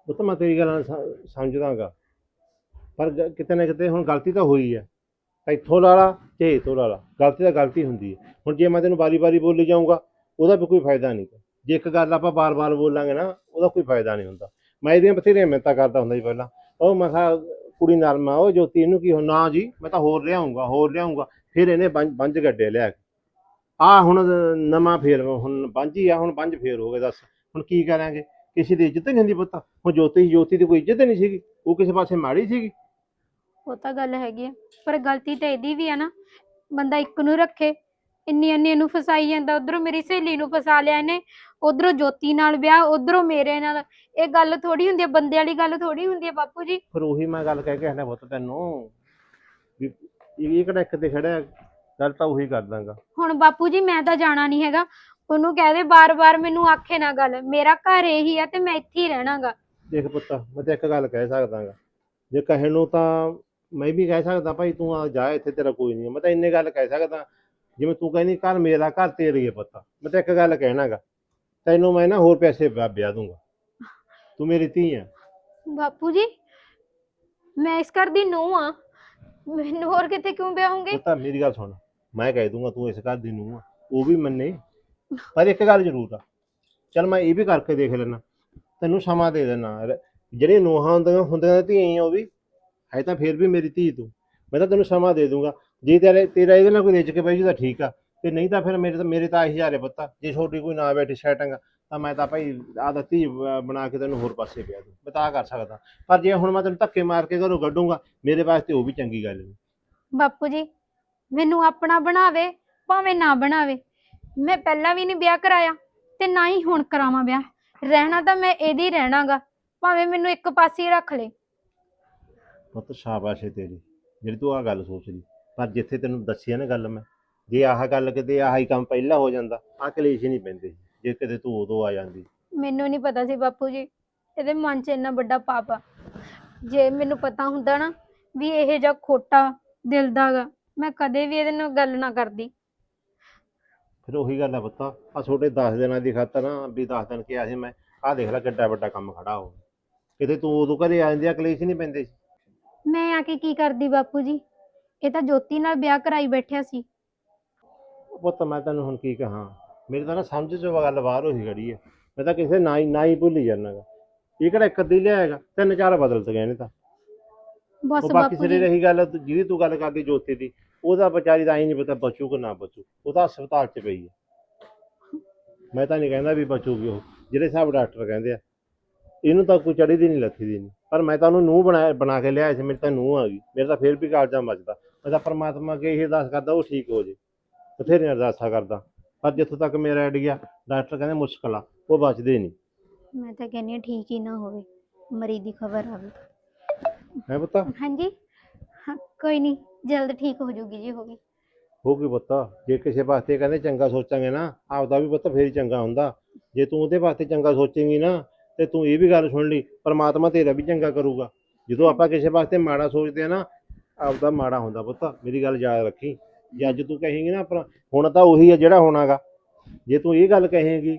ਪੁੱਤ ਮੈਂ ਤੇਰੀ ਗੱਲ ਸਮਝਦਾਗਾ। ਪਰ ਗ- ਕਿਤੇ ਨਾ ਕਿਤੇ ਹੁਣ ਗਲਤੀ ਤਾਂ ਹੋਈ ਹੈ ਇੱਥੋਂ ਲਾ ਲਾ ਤੇ ਇੱਥੋਂ ਲਾ ਲਾ। ਗਲਤੀ ਤਾਂ ਗਲਤੀ ਹੁੰਦੀ ਹੈ ਹੁਣ ਜੇ ਮੈਂ ਤੈਨੂੰ ਬਾਰੀ-ਬਾਰੀ ਬੋਲੀ ਜਾਊਂਗਾ ਉਹਦਾ ਵੀ ਕੋਈ ਫਾਇਦਾ ਨਹੀਂ। ਜੇ ਇੱਕ ਗੱਲ ਆਪਾਂ ਬਾਰ-ਬਾਰ ਬੋਲਾਂਗੇ ਨਾ, ਉਹਦਾ ਕੋਈ ਫਾਇਦਾ ਨਹੀਂ ਹੁੰਦਾ। ਮੈਂ ਇਹਦੀਆਂ ਬਥੇਰੀਆਂ ਮਿਹਨਤਾਂ ਕਰਦਾ ਹੁੰਦਾ ਸੀ ਪਹਿਲਾਂ। ਉਹ ਮੈਂ ਕਿਹਾ, ਕੁੜੀ ਨਰਮ ਆ ਉਹ ਜੋਤੀ, ਇਹਨੂੰ ਕੀ ਹੋ ਨਾ ਜੀ, ਮੈਂ ਤਾਂ ਹੋਰ ਲਿਆਉਂਗਾ ਹੋਰ ਲਿਆਉਂਗਾ। ਫਿਰ ਇਹਨੇ ਬੰਜ ਗੱਡੇ ਲਿਆ ਆ ਹੁਣ ਨਵਾਂ ਫੇਰ, ਹੁਣ ਬੰਜ ਆ, ਹੁਣ ਬੰਜ ਫੇਰ ਹੋ ਗਏ, ਦੱਸ। ਹੁਣ ਕੀ ਕਰਾਂਗੇ? ਕਿਸੇ ਦੀ ਇੱਜ਼ਤ ਨਹੀਂ ਹੁੰਦੀ ਪੁੱਤ। ਹੁਣ ਜੋਤੀ ਜੋਤੀ ਦੀ ਕੋਈ ਇੱਜ਼ਤ ਨਹੀਂ ਸੀਗੀ। ਉਹ ਕਿਸੇ ਪਾਸੇ ਮਾੜੀ ਸੀਗੀ। ਉਹ ਤਾਂ ਗੱਲ ਹੈਗੀ ਆ। ਪਰ ਗਲਤੀ ਤਾਂ ਇਹਦੀ ਵੀ ਆ ਨਾ। ਬੰਦਾ ਇੱਕ ਨੂੰ ਰੱਖੇ। ਇੰਨੀ ਇੰਨੀ ਇਹਨੂੰ ਫਸਾਈ ਜਾਂਦਾ। ਉਧਰੋਂ ਮੇਰੀ ਸਹੇਲੀ ਨੂੰ ਫਸਾ ਲਿਆ ਇਹਨੇ। ਉਧਰੋਂ ਜੋਤੀ ਨਾਲ ਵਿਆਹ ਉਧਰੋਂ ਮੇਰੇ ਨਾਲ। ਇਹ ਗੱਲ ਥੋੜੀ ਹੁੰਦੀ ਹੈ ਬੰਦੇ ਵਾਲੀ ਗੱਲ ਥੋੜੀ ਹੁੰਦੀ ਹੈ ਬਾਪੂ ਜੀ। ਫਿਰ ਉਹੀ ਮੈਂ ਗੱਲ ਕਹਿ ਕੇ ਹਟਿਆ ਪੁੱਤ ਤੈਨੂੰ ਵੀ ਇਹ ਕਿਹੜਾ ਇੱਕ ਤੇ ਖੜਿਆ ਗੱਲ ਤਾਂ ਉਹੀ ਕਰ ਦਾਂਗਾ। ਹੁਣ ਬਾਪੂ ਜੀ ਮੈਂ ਤਾਂ ਜਾਣਾ ਨਹੀਂ ਹੈਗਾ। ਉਹਨੂੰ ਕਹਿ ਦੇ ਬਾਰ-ਬਾਰ ਮੈਨੂੰ ਆਖੇ ਨਾ ਗੱਲ। ਮੇਰਾ ਘਰ ਇਹੀ ਆ ਤੇ ਮੈਂ ਇੱਥੇ ਹੀ ਰਹਿਣਾਗਾ। ਦੇਖ ਪੁੱਤ ਮੈਂ ਤਾਂ ਇੱਕ ਗੱਲ ਕਹਿ ਸਕਦਾਗਾ। ਜੇ ਕਹਿਣ ਨੂੰ ਤਾਂ ਮੈਂ ਵੀ ਕਹਿ ਸਕਦਾ ਭਾਈ ਤੂੰ ਆ ਜਾ ਇੱਥੇ ਤੇਰਾ ਕੋਈ ਨਹੀਂ ਮੈਂ ਤਾਂ ਇੰਨੇ ਗੱਲ ਕਹਿ ਸਕਦਾ ਜਿਵੇਂ ਤੂੰ ਕਹਿੰਦੀ ਘਰ ਮੇਰਾ ਘਰ ਤੇਰੀ ਹੈ ਪੁੱਤ। ਮੈਂ ਤਾਂ ਇੱਕ ਗੱਲ ਕਹਿਣਾਗਾ। ਤੈਨੂੰ ਮੈਂ ਨਾ ਹੋਰ ਪੈਸੇ ਵਿਆਹ ਵਿਆਹ ਦੂੰਗਾ। ਤੂੰ ਮੇਰੀ ਧੀ ਹੈ ਬਾਪੂ ਜੀ ਮੈਂ ਇਸ ਘਰ ਦੀ ਨੂੰਹ ਆ। ਮੈਨੂੰ ਹੋਰ ਕਿਤੇ ਕਿਉਂ ਵਿਆਹੋਗੇ? ਪੁੱਤ ਮੇਰੀ ਗੱਲ ਸੁਣ। ਮੈਂ ਕਹਿ ਦੂੰਗਾ ਤੂੰ ਇਸ ਘਰ ਦੀ ਨੂੰ ਆ। ਉਹ ਵੀ ਮੰਨੇ। ਪਰ ਇੱਕ ਗੱਲ ਜ਼ਰੂਰ ਆ। ਚਲ ਮੈਂ ਇਹ ਵੀ ਕਰਕੇ ਦੇਖ ਲੈਣਾ ਤੈਨੂੰ ਸਮਾਂ ਦੇ ਦੇਣਾ ਜਿਹੜੀਆਂ ਨੋਹਾਂ ਹੁੰਦੀਆਂ ਹੁੰਦੀਆਂ ਧੀਆਂ ਹੀ ਆ ਉਹ ਵੀ। ਹੈ ਤਾਂ ਫਿਰ ਵੀ ਮੇਰੀ ਧੀ ਤੂੰ। ਮੈਂ ਤਾਂ ਤੈਨੂੰ ਸਮਾਂ ਦੇ ਦੂੰਗਾ। ਜੇ ਤੇਰੇ ਤੇਰਾ ਇਹਦੇ ਨਾਲ ਕੋਈ ਰਿਜ ਕੇ ਪੈ ਜੂ ਤਾਂ ਠੀਕ ਆ। ਤੇ ਨਹੀਂ ਤਾਂ ਫਿਰ ਮੇਰੇ ਤਾਂ ਮੇਰੇ ਤਾਂ ਆਹੀ ਹਜ਼ਾਰੇ ਪੁੱਤ। ਜੇ ਛੋਟੀ ਕੋਈ ਨਾ ਬੈਠੀ ਸੈਟਿੰਗ ਤਾਂ ਮੈਂ ਤਾਂ ਭਾਈ ਆਦਤ ਧੀ ਬਣਾ ਕੇ ਤੈਨੂੰ ਹੋਰ ਪਾਸੇ ਪਿਆ ਦੂੰ। ਮੈਂ ਤਾਂ ਆਹ ਕਰ ਸਕਦਾ। ਪਰ ਜੇ ਹੁਣ ਮੈਂ ਤੈਨੂੰ ਧੱਕੇ ਮਾਰ ਕੇ ਘਰੋਂ ਕੱਢੂੰਗਾ ਮੇਰੇ ਵਾਸਤੇ ਉਹ ਵੀ ਚੰਗੀ ਗੱਲ ਨਹੀਂ। ਬਾਪੂ ਜੀ ਮੈਨੂੰ ਆਪਣਾ ਬਣਾਵੇ ਭਾਵੇਂ ਨਾ ਬਣਾਵੇ। ਮੈਂ ਪਹਿਲਾਂ ਵੀ ਨਹੀਂ ਵਿਆਹ ਕਰਾਇਆ ਤੇ ਨਾ ਹੀ ਹੁਣ ਕਰਾਵਾਂ ਵਿਆਹ। ਰਹਿਣਾ ਤਾਂ ਮੈਂ ਇਹਦੀ ਰਹਿਣਾਗਾ ਭਾਵੇਂ ਮੈਨੂੰ ਇੱਕ ਪਾਸੇ ਹੀ ਰੱਖ ਲੇ। ਪੁੱਤ ਸ਼ਾਬਾਸ਼ ਏ ਤੇਰੀ। ਜਿਹੜੀ ਤੂੰ ਆਹ ਗੱਲ ਸੋਚ ਲਈ। ਪਰ ਜਿੱਥੇ ਤੈਨੂੰ ਦੱਸੀ ਆ ਨਾ ਗੱਲ ਮੈਂ ਜੇ ਆਹ ਗੱਲ ਕਿਤੇ ਆਹ ਕੰਮ ਪਹਿਲਾਂ ਹੋ ਜਾਂਦਾ ਆਹ ਕਲੇਸ਼ ਹੀ ਨਹੀਂ ਪੈਂਦੇ। ਜੇ ਕਿਤੇ ਤੂੰ ਉਦੋਂ ਆ ਜਾਂਦੀ। ਮੈਨੂੰ ਨਹੀਂ ਪਤਾ ਸੀ ਬਾਪੂ ਜੀ ਇਹਦੇ ਮਨ 'ਚ ਇੰਨਾ ਵੱਡਾ ਪਾਪ ਆ। ਜੇ ਮੈਨੂੰ ਪਤਾ ਹੁੰਦਾ ਨਾ ਵੀ ਇਹ ਜਿਹਾ ਖੋਟਾ ਦਿਲ ਦਾ ਗਾ ਮੈਂ ਕਦੇ ਵੀ ਇਹਦੇ ਨਾਲ ਗੱਲ ਨਾ ਕਰਦੀ। ਫਿਰ ਉਹੀ ਗੱਲ ਆ ਪੁੱਤ ਆ ਛੋਟੇ 10 ਦਿਨਾਂ ਦੀ ਖਾਤਰ ਨਾ ਵੀ 10 ਦਿਨ ਕਿਹਾ ਸੀ ਮੈਂ ਆਹ ਦੇਖ ਲੈ ਕਿੱਡਾ ਵੱਡਾ ਕੰਮ ਖੜਾ ਹੋ ਕਿਤੇ ਤੂੰ ਉਦੋਂ ਘਰੇ ਆ ਜਾਂਦੀ ਆ ਕਲੇਸ਼ ਨਹੀਂ ਪੈਂਦੇ। ਮੈਂ ਆ ਕੇ ਕੀ ਕਰਦੀ ਬਾਪੂ ਜੀ? ਇਹ ਤਾਂ ਜੋਤੀ ਨਾਲ ਵਿਆਹ ਕਰਾਈ ਬੈਠਿਆ ਸੀ। ਪੁੱਤ ਮੈਂ ਤੈਨੂੰ ਹੁਣ ਕੀ ਕਹਾਂ? ਮੇਰੇ ਤਾਂ ਨਾ ਸਮਝ ਚ ਗੱਲ ਬਾਹਰ ਹੋਈ ਖੜੀ ਹੈ ਮੈਂ ਤਾਂ ਕਿਸੇ ਨਾ ਹੀ ਨਾ ਹੀ ਭੁੱਲੀ ਜਾਣਾਗਾ ਇਹ ਕਿਹੜਾ ਇੱਕ ਅੱਧੀ ਲਿਆਏਗਾ ਤਿੰਨ ਚਾਰ ਬਦਲ ਤੇ ਗਏ ਨੇ ਤਾਂ। ਬਸ ਉਹ ਬਾਕੀ ਬਾਪੂ ਸਿਰੇ ਜੀ। ਰਹੀ ਗੱਲ ਤੂੰ- ਜਿਹਦੀ ਤੂੰ ਗੱਲ ਕਰਦੀ ਜੋਤੀ ਦੀ ਉਹਦਾ ਵਿਚਾਰੀ ਦਾ ਹੀ ਨਹੀਂ ਪਤਾ ਬਚੂ ਕਿ ਨਾ ਬਚੂ। ਉਹ ਤਾਂ ਹਸਪਤਾਲ 'ਚ ਪਈ ਹੈ ਮੈਂ ਤਾਂ ਨਹੀਂ ਕਹਿੰਦਾ ਵੀ ਬਚੂਗੀ ਉਹ। ਜਿਹੜੇ ਸਭ ਡਾਕਟਰ ਕਹਿੰਦੇ ਆ ਇਹਨੂੰ ਤਾਂ ਕੋਈ ਚੜੀ ਦੀ ਨਹੀਂ ਲੱਥੀ ਦੀ ਨਹੀਂ ਪਰ ਮੈਂ ਤਾਂ ਉਹਨੂੰ ਨੂੰਹ ਬਣਾ ਬਣਾ ਕੇ ਲਿਆਇਆ ਸੀ ਮੇਰੇ ਤਾਂ ਨੂੰਹ ਆ ਗਈ। ਮੇਰੇ ਤਾਂ ਫੇਰ ਵੀ ਕਾਲਜਾ ਮੱਚਦਾ। ਮੈਂ ਤਾਂ ਪਰਮਾਤਮਾ ਅੱਗੇ ਇਹ ਅਰਦਾਸ ਕਰਦਾ ਉਹ ਠੀਕ ਹੋ ਜੇ। ਬਥੇਰੀਆਂ ਅਰਦਾਸਾਂ ਕਰਦਾ। ਪਰ ਜਿੱਥੋਂ ਤੱਕ ਮੇਰਾ ਆਈਡੀਆ ਡਾਕਟਰ ਕਹਿੰਦੇ ਮੁਸ਼ਕਲ ਆ ਉਹ ਬਚਦੇ ਨਹੀਂ। ਮੈਂ ਤਾਂ ਕਹਿੰਦੀ ਹਾਂ ਠੀਕ ਹੀ ਨਾ ਹੋਵੇ ਮਰੀ ਦੀ ਖਬਰ ਆਵੇ। ਹੈ ਪਤਾ? ਹਾਂਜੀ? ਹਾਂ ਕੋਈ ਨਹੀਂ ਜਲਦ ਠੀਕ ਹੋ ਜੂਗੀ ਜੀ ਹੋ ਗਈ। ਹੋ ਗਈ ਪੁੱਤ ਜੇ ਕਿਸੇ ਵਾਸਤੇ ਕਹਿੰਦੇ ਚੰਗਾ ਸੋਚਾਂਗੇ ਨਾ ਆਪਦਾ ਵੀ ਪੁੱਤ ਫੇਰ ਹੀ ਚੰਗਾ ਹੁੰਦਾ। ਜੇ ਤੂੰ ਉਹਦੇ ਵਾਸਤੇ ਚੰਗਾ ਸੋਚੇਂਗੀ ਨਾ ਤੇ ਤੂੰ ਇਹ ਵੀ ਗੱਲ ਸੁਣ ਲਈ ਪਰਮਾਤਮਾ ਤੇਰਾ ਵੀ ਚੰਗਾ ਕਰੂਗਾ। ਜਦੋਂ ਆਪਾਂ ਕਿਸੇ ਵਾਸਤੇ ਮਾੜਾ ਸੋਚਦੇ ਆ ਨਾ ਆਪਦਾ ਮਾੜਾ ਹੁੰਦਾ ਪੁੱਤ ਮੇਰੀ ਗੱਲ ਯਾਦ ਰੱਖੀ। ਜੇ ਅੱਜ ਤੂੰ ਕਹੇਂਗੀ ਨਾ ਆਪਣਾ ਹੁਣ ਤਾਂ ਉਹੀ ਆ ਜਿਹੜਾ ਹੋਣਾਗਾ। ਜੇ ਤੂੰ ਇਹ ਗੱਲ ਕਹੇਂਗੀ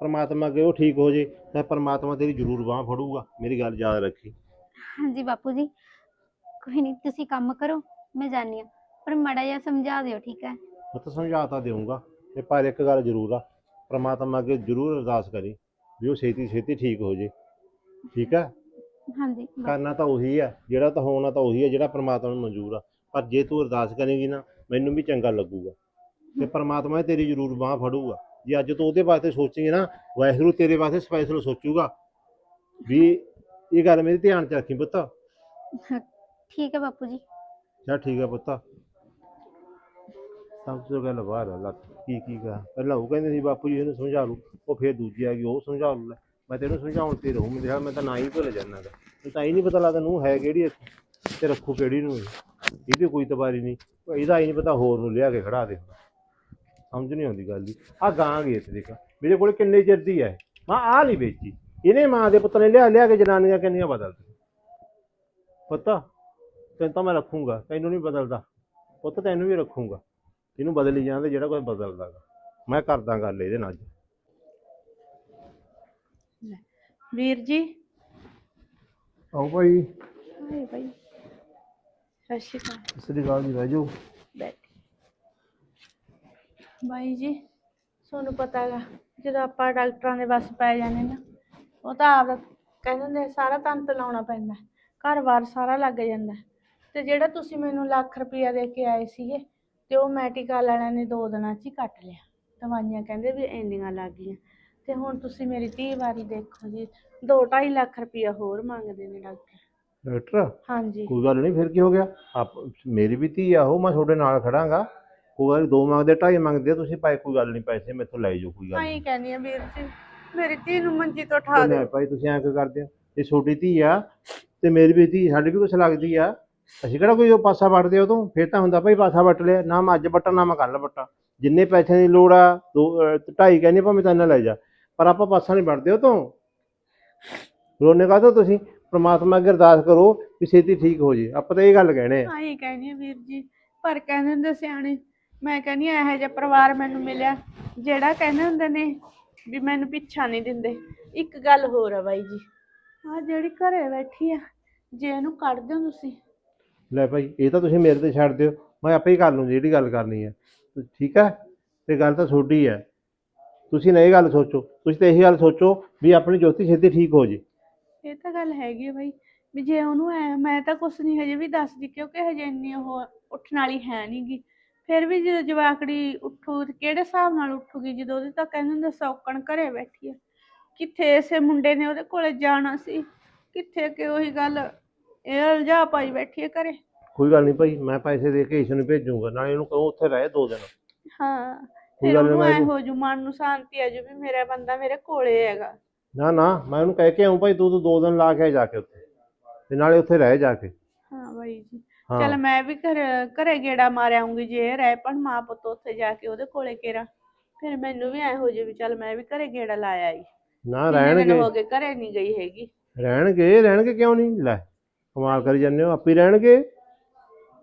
ਪਰਮਾਤਮਾ ਅੱਗੇ ਉਹ ਠੀਕ ਹੋ ਜੇ ਤਾਂ ਪਰਮਾਤਮਾ ਤੇਰੀ ਜ਼ਰੂਰ ਬਾਹ ਫੜੂਗਾ ਮੇਰੀ ਗੱਲ ਯਾਦ ਰੱਖੀ। ਹਾਂਜੀ ਬਾਪੂ ਜੀ ਕੋਈ ਨਹੀਂ ਤੁਸੀਂ ਕੰਮ ਕਰੋ ਮੈਂ ਜਾਣੀ ਆ ਪਰ ਮੜਾ ਜਿਹਾ ਸਮਝਾ ਦਿਓ ਠੀਕ ਹੈ? ਮੈਂ ਤਾਂ ਸਮਝਾ ਤਾਂ ਦੇਊਂਗਾ ਤੇ ਪਰ ਇੱਕ ਗੱਲ ਜ਼ਰੂਰ ਆ ਪ੍ਰਮਾਤਮਾ ਅੱਗੇ ਜ਼ਰੂਰ ਅਰਦਾਸ ਕਰੀ ਵੀ ਉਹ ਛੇਤੀ ਛੇਤੀ ਠੀਕ ਹੋ ਜੇ। ਠੀਕ ਆ ਹਾਂਜੀ ਕਰਨਾ ਤਾਂ ਉਹੀ ਆ ਜਿਹੜਾ ਤਾਂ ਹੋਣਾ ਤਾਂ ਉਹੀ ਆ ਜਿਹੜਾ ਪ੍ਰਮਾਤਮਾ ਨੂੰ ਮਨਜ਼ੂਰ ਆ। ਪਰ ਜੇ ਤੂੰ ਅਰਦਾਸ ਕਰੇਂਗੀ ਨਾ ਮੈਨੂੰ ਵੀ ਚੰਗਾ ਲੱਗੂਗਾ। ਤੇ ਪ੍ਰਮਾਤਮਾ ਤੇਰੀ ਜ਼ਰੂਰ ਬਾਹ ਫੜੂਗਾ। ਜੇ ਅੱਜ ਤੂੰ ਉਹਦੇ ਵਾਸਤੇ ਸੋਚੇਂਗੀ ਨਾ ਵਾਹਿਗੁਰੂ ਤੇਰੇ ਵਾਸਤੇ ਸਪੈਸ਼ਲ ਸੋਚੂਗਾ। ਵੀ ਇਹ ਗੱਲ ਮੇਰੇ ਧਿਆਨ ਚ ਰੱਖੀ ਪੁੱਤ। ਠੀਕ ਹੈ ਬਾਪੂ ਜੀ। ਚਲ ਠੀਕ ਆ ਪੁੱਤ। ਸਭ ਤੋਂ ਗੱਲ ਬਾਹਰ ਆ ਲੱਤ। ਕੀ ਕੀ ਕਹਾ ਪਹਿਲਾਂ ਉਹ ਕਹਿੰਦੇ ਸੀ ਬਾਪੂ ਜੀ ਇਹਨੂੰ ਸਮਝਾ ਲੂ ਉਹ ਫੇਰ ਦੂਜੀ ਆ ਗਈ ਉਹ ਸਮਝਾ ਲੂ। ਮੈਂ ਤੈਨੂੰ ਸਮਝਾਉਣ ਤੇ ਰਹੂੰ। ਮੈਂ ਕਿਹਾ ਮੈਂ ਤਾਂ ਨਾ ਹੀ ਭੁੱਲ ਜਾਣਾ ਗਾ। ਮੈਨੂੰ ਤਾਂ ਇਹ ਨਹੀਂ ਪਤਾ ਲੱਗਦਾ ਨੂੰ ਹੈ ਕਿਹੜੀ ਇੱਥੇ ਤੇ ਰੱਖੂ ਕਿਹੜੀ ਨੂੰ। ਇਹਦੀ ਕੋਈ ਤਬਾਰੀ ਨਹੀਂ। ਇਹਦਾ ਹੀ ਨਹੀਂ ਪਤਾ ਹੋਰ ਨੂੰ ਲਿਆ ਕੇ ਖੜਾ ਦੇ ਸਮਝ ਨਹੀਂ ਆਉਂਦੀ ਗੱਲ ਦੀ। ਆ ਗਾਂ ਗਈ ਇੱਥੇ ਦੇਖ। ਮੇਰੇ ਕੋਲ ਕਿੰਨੇ ਚਿਰ ਦੀ ਹੈ ਮੈਂ ਆ ਨਹੀਂ ਵੇਚੀ। ਇਹਨੇ ਮਾਂ ਦੇ ਪੁੱਤ ਨੇ ਲਿਆ ਲਿਆ ਕੇ ਜਨਾਨੀਆਂ ਕਿੰਨੀਆਂ ਬਦਲਦੀ ਪਤਾ? ਤੈਨੂੰ ਤਾਂ ਮੈਂ ਰੱਖੂੰਗਾ। ਤੈਨੂੰ ਨਹੀਂ ਬਦਲਦਾ। ਪੁੱਤ ਤੈਨੂੰ ਵੀ ਰੱਖੂੰਗਾ। ਇਹਨੂੰ ਬਦਲੀ ਜਾਂਦੇ ਜਿਹੜਾ ਕੋਈ ਬਦਲਦਾ ਗਾ। ਮੈਂ ਕਰਦਾ ਗੱਲ ਇਹਦੇ ਨਾਲ ਵੀਰ ਜੀ। ਆਓ ਭਾਈ। ਹਾਏ ਭਾਈ। ਸਤਿ ਸ਼੍ਰੀ ਅਕਾਲ। ਸ੍ਰੀ ਅਕਾਲ ਜੀ ਬੈਠ ਬਾਈ ਜੀ ਤੁਹਾਨੂੰ ਪਤਾ ਹੈਗਾ ਜਦੋਂ ਆਪਾਂ ਡਾਕਟਰਾਂ ਦੇ ਬਸ ਪੈ ਜਾਂਦੇ ਨਾ ਉਹ ਤਾਂ ਆਪ ਕਹਿੰਦੇ ਹੁੰਦੇ ਆ, ਸਾਰਾ ਤਨ ਤੇ ਲਾਉਣਾ ਪੈਂਦਾ ਹੈ। ਘਰ-ਬਾਰ ਸਾਰਾ ਲੱਗ ਜਾਂਦਾ। ਹੈ। ਤੇ ਜਿਹੜਾ ਤੁਸੀਂ ਮੈਨੂੰ ਲੱਖ ਰੁਪਈਆ ਦੇ ਕੇ ਆਏ ਸੀਗੇ ਤੇ ਉਹ ਮੈਡੀਕਲ ਵਾਲਿਆਂ ਨੇ ਦੋ ਦਿਨਾਂ 'ਚ ਹੀ ਕੱਟ ਲਿਆ। ਦਵਾਈਆਂ ਕਹਿੰਦੇ ਵੀ ਇੰਨੀਆਂ ਲੱਗ ਗਈਆਂ। ਤੇ ਹੁਣ ਤੁਸੀਂ ਮੇਰੀ ਧੀ ਵਾਰੀ ਦੇਖੋ ਜੀ 2.5 ਲੱਖ ਰੁਪਈਆ ਹੋਰ ਮੰਗਦੇ ਨੇ ਡਾਕਟਰ। ਡਾਕਟਰ? ਹਾਂਜੀ। ਕੋਈ ਗੱਲ ਨਹੀਂ ਫਿਰ ਕੀ ਹੋ ਗਿਆ? ਆਪ ਮੇਰੀ ਵੀ ਧੀ ਆ ਉਹ ਮੈਂ ਤੁਹਾਡੇ ਨਾਲ ਖੜਾਂਗਾ। ਕੋਈ ਦੋ ਮੰਗਦੇ ਢਾਈ ਮੰਗਦੇ ਆ, ਤੁਸੀਂ ਭਾਈ ਕੋਈ ਗੱਲ ਨਹੀਂ ਪੈਸੇ ਮੈਥੋਂ ਲੈ ਜਾਓ ਕੋਈ ਗੱਲ ਆਈ ਨਹੀਂ ਕਹਿੰਦੀ ਆ ਵੀਰ ਜੀ ਮੇਰੀ ਧੀ ਨੂੰ ਮੰਜੀ ਤੋਂ ਉਠਾ ਨਹੀਂ ਦਿਓ। ਭਾਈ ਤੁਸੀਂ ਐਂ ਕਿਉਂ ਕਰਦੇ ਹੋ? ਇਹ ਛੋਟੀ ਧੀ ਆ ਤੇ ਮੇਰੀ ਵੀ ਧੀ ਸਾਡੀ ਵੀ ਕੁਛ ਲੱਗਦੀ ਆ। ਅਸੀਂ ਕਿਹੜਾ ਕੋਈ ਉਹ ਪਾਸਾ ਵੱਟਦੇ ਤੋਂ ਫਿਰ ਤਾਂ ਹੁੰਦਾ ਭਾਈ ਪਾਸਾ ਵੱਟ ਲਿਆ ਨਾ ਮੈਂ ਅੱਜ ਵੱਟਾਂ ਨਾ ਮੈਂ ਕੱਲ ਵੱਟਾਂ। ਜਿੰਨੇ ਪੈਸਿਆਂ ਦੀ ਲੋੜ ਆ ਦੋ ਅਹ, ਢਾਈ ਕਹਿੰਦੇ ਭਾਵੇਂ ਤਾਂ ਇੰਨਾ ਲੈ ਜਾ। ਪਰ ਆਪਾਂ ਪਾਸਾ ਨਹੀਂ ਵੱਟਦੇ ਤੋਂ ਰੋਣੇ ਕਾਹਤੋਂ ਤੁਸੀਂ? ਪ੍ਰਮਾਤਮਾ ਅੱਗੇ ਅਰਦਾਸ ਕਰੋ ਵੀ ਛੇਤੀ ਠੀਕ ਹੋ ਜੇ। ਆਪਾਂ ਤਾਂ ਇਹ ਗੱਲ ਕਹਿਣੇ ਆ। ਆਈ ਕਹਿੰਦੀ ਆ ਵੀਰ ਜੀ। ਪਰ ਕਹਿੰਦੇ ਹੁੰਦੇ ਸਿਆਣੇ ਮੈਂ ਕਹਿੰਦੀ ਆ ਇਹੋ ਜਿਹਾ ਪਰਿਵਾਰ ਮੈਨੂੰ ਮਿਲਿਆ ਜਿਹੜਾ ਕਹਿੰਦੇ ਹੁੰਦੇ ਨੇ ਵੀ ਮੈਨੂੰ ਪਿੱਛਾ ਨਹੀਂ ਦਿੰਦੇ। ਇੱਕ ਗੱਲ ਹੋਰ ਆ ਬਾਈ ਜੀ। ਆ ਜਿਹੜੀ ਘਰੇ ਬੈਠੀ ਆ ਜੇ ਇਹਨੂੰ ਕੱਢ ਦਿਓ ਤੁਸੀਂ। ਲੈ ਭਾਈ ਇਹ ਤਾਂ ਤੁਸੀਂ ਮੇਰੇ ਤੇ ਛੱਡ ਦਿਓ। ਮੈਂ ਆਪੇ ਹੀ ਕਰ ਲੂੰ ਜਿਹੜੀ ਗੱਲ ਕਰਨੀ ਹੈ ਠੀਕ ਹੈ ਤੇ ਗੱਲ ਤਾਂ ਤੁਹਾਡੀ ਹੈ ਤੁਸੀਂ ਨਾ ਇਹ ਗੱਲ ਸੋਚੋ। ਤੁਸੀਂ ਤਾਂ ਇਹੀ ਗੱਲ ਸੋਚੋ ਵੀ ਆਪਣੀ ਜੋਤੀ ਛੇਤੀ ਠੀਕ ਹੋ ਜੇ। ਇਹ ਤਾਂ ਗੱਲ ਹੈਗੀ ਆ ਬਾਈ ਵੀ ਜੇ ਉਹਨੂੰ ਐ ਮੈਂ ਤਾਂ ਕੁਛ ਨਹੀਂ ਹਜੇ ਵੀ ਦੱਸਦੀ ਕਿਉਂਕਿ ਹਜੇ ਇੰਨੀ ਉਹ ਉੱਠਣ ਵਾਲੀ ਹੈ ਨਹੀਂਗੀ ਫਿਰ ਵੀ ਜਦੋਂ ਜਵਾਕੜੀ ਉੱਠੂ ਤੇ ਕਿਹੜੇ ਹਿਸਾਬ ਨਾਲ ਉੱਠੂਗੀ ਜਦੋਂ ਉਹਦੀ ਤਾਂ ਕਹਿੰਦੇ ਹੁੰਦੇ ਸੌਕਣ ਘਰੇ ਬੈਠੀ ਆ। ਕਿੱਥੇ ਇਸੇ ਮੁੰਡੇ ਨੇ ਉਹਦੇ ਕੋਲੇ ਜਾਣਾ ਸੀ ਕਿੱਥੇ ਕਿ ਉਹੀ ਗੱਲ ਇਹ ਅਲਝਾ ਪਾਈ ਬੈਠੀ ਆ ਘਰੇ। ਕੋਈ ਗੱਲ ਨਹੀਂ ਭਾਈ ਮੈਂ ਪੈਸੇ ਦੇ ਕੇ ਇਸ ਨੂੰ ਭੇਜੂਗਾ ਨਾਲੇ ਇਹਨੂੰ ਕਹੋ ਉੱਥੇ ਰਹੇ ਦੋ ਦਿਨ। ਹਾਂ ਫਿਰ ਗੱਲ ਨੀ, ਉਹਨੂੰ ਐ ਹੋ ਜੂ ਮਨ ਨੂੰ ਸ਼ਾਂਤੀ ਆ ਜੂ ਵੀ ਮੇਰਾ ਬੰਦਾ ਮੇਰੇ ਕੋਲੇ ਹੈਗਾ। ਨਾ ਨਾ ਮੈਂ ਉਹਨੂੰ ਕਹਿ ਕੇ ਆਉਂ ਭਾਈ ਤੂੰ ਤੂੰ ਦੋ ਦਿਨ ਲਾ ਕੇ ਜਾ ਕੇ ਉੱਥੇ। ਤੇ ਨਾਲੇ ਉੱਥੇ ਰਹਿ ਜਾ ਕੇ। ਹਾਂ ਬਾਈ ਜੀ। ਹਾਂ। ਚਲ ਮੈਂ ਵੀ ਘਰ ਘਰੇ ਗੇੜਾ ਮਾਰ ਆਉਂਗੀ ਜੇ ਇਹ ਰਹਿ ਪਣ ਮਾਂ ਪੁੱਤ ਉੱਥੇ ਜਾ ਕੇ ਉਹਦੇ ਕੋਲੇ ਕੇਰਾ ਫਿਰ ਮੈਨੂੰ ਵੀ ਐ ਹੋ ਜੇ ਵੀ ਚੱਲ ਮੈਂ ਵੀ ਘਰੇ ਗੇੜਾ ਲਾਇਆ ਆਈ ਨਾ ਰਹਿਣਗੇ। ਹੋ ਗਏ ਘਰੇ ਨਹੀਂ ਗਈ ਹੈਗੀ। ਰਹਿਣਗੇ ਰਹਿਣਗੇ ਕਿਉਂ ਨਹੀਂ ਲੈ ਕਮਾਲ ਕਰੀ ਜਾਂਦੇ ਹੋ ਆਪੇ ਰਹਿਣਗੇ।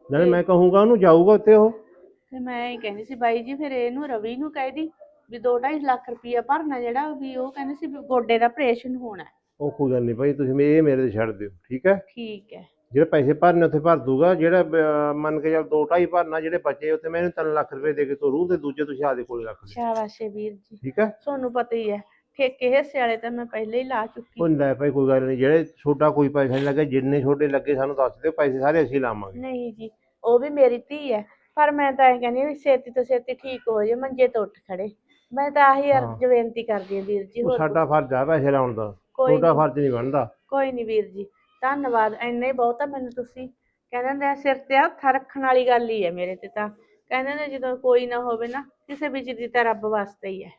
ਨਾਲੇ ਮੈਂ ਕਹੂੰਗਾ ਉਹਨੂੰ ਜਾਊਗਾ ਉੱਥੇ ਉਹ। ਤੇ ਮੈਂ ਇਹ ਕਹਿੰਦੀ ਸੀ ਬਾਈ ਜੀ ਫਿਰ ਇਹਨੂੰ ਰਵੀ ਨੂੰ ਕਹਿ ਦੀ। ਵੀ 2.5 ਲੱਖ ਰੁਪਈਆ ਭਰਨਾ ਜਿਹੜਾ ਵੀ ਉਹ ਕਹਿੰਦੇ ਸੀ ਵੀ ਗੋਡੇ ਦਾ ਆਪਰੇਸ਼ਨ ਹੋਣਾ ਹੈ। ਉਹ ਕੋਈ ਗੱਲ ਨਹੀਂ ਭਾਈ ਤੁਸੀਂ ਮੇ- ਇਹ ਮੇਰੇ ਤੇ ਛੱਡ ਦਿਓ ਠੀਕ ਹੈ? ਠੀਕ ਹੈ। ਜਿਹੜੇ ਪੈਸੇ ਭਰਨੇ ਉੱਥੇ ਭਰ ਦੂਗਾ ਜਿਹੜਾ ਅਹ, ਮੰਨ ਕੇ ਚੱਲ ਦੋ ਢਾਈ ਭਰਨਾ ਜਿਹੜੇ ਬਚੇ ਉੱਥੇ ਮੈਂ ਇਹਨੂੰ 3 ਲੱਖ ਰੁਪਏ ਦੇ ਕੇ ਤੋਰੂ ਤੇ ਦੂਜੇ ਤੁਸੀਂ ਆਦੇ ਕੋਲੇ ਰੱਖ ਲਿਓ ਸ਼ਾਬਾਸ਼ ਵੀਰ ਜੀ। ਠੀਕ ਹੈ? ਤੁਹਾਨੂੰ ਪਤਾ ਹੀ ਹੈ ਠੇਕੇ ਹਿੱਸੇ ਵਾਲੇ ਤਾਂ ਮੈਂ ਪਹਿਲੇ ਹੀ ਲਾ ਉਹ ਚੁੱਕੀ ਲੈ ਭਾਈ ਕੋਈ ਗੱਲ ਨਹੀਂ ਜਿਹੜੇ ਛੋਟਾ ਕੋਈ ਪੈਸਾ ਨਹੀਂ ਲੱਗੇ ਜਿੰਨੇ ਛੋਟੇ ਲੱਗੇ ਸਾਨੂੰ ਦੱਸ ਦਿਓ ਪੈਸੇ ਸਾਰੇ ਅਸੀਂ ਲਾਵਾਂਗੇ। ਨਹੀਂ ਜੀ ਉਹ ਵੀ ਮੇਰੀ ਧੀ ਹੈ ਪਰ ਮੈਂ ਤਾਂ ਇਹ ਕਹਿੰਦੀ ਹਾਂ ਵੀ ਛੇਤੀ ਤੋਂ ਛੇਤੀ ਠੀਕ ਹੋ ਜੇ ਮੰਜੇ ਤੋਂ ਉੱਠ ਖੜੇ। ਮੈਂ ਤਾਂ ਆਹੀ। ਅਰਜ਼ ਬੇਨਤੀ ਕਰਦੀ ਹਾਂ ਵੀਰ ਜੀ ਉਹ ਹੋਰ ਸਾਡਾ ਫਰਜ਼ ਆ ਪੈਸੇ ਲਾਉਣ ਦਾ ਕੋਈ ਛੋਟਾ ਫਰਜ਼ ਨਹੀਂ ਬਣਦਾ। ਕੋਈ ਨਹੀਂ ਵੀਰ ਜੀ ਧੰਨਵਾਦ ਹੀ ਬਹੁਤ ਆ ਮੈਨੂੰ ਤੁਸੀਂ। ਕਹਿੰਦੇ ਨੇ ਸਿਰ ਤੇ ਹੱਥ ਰੱਖਣ ਵਾਲੀ ਗੱਲ ਹੀ ਹੈ ਮੇਰੇ ਤੇ ਤਾਂ। ਕਹਿੰਦੇ ਨੇ ਜਦੋਂ ਕੋਈ ਨਾ ਹੋਵੇ ਨਾ ਕਿਸੇ ਵਿੱਚ ਦੀ ਤਾਂ ਰੱਬ ਵਾਸਤੇ ਹੀ ਹੈ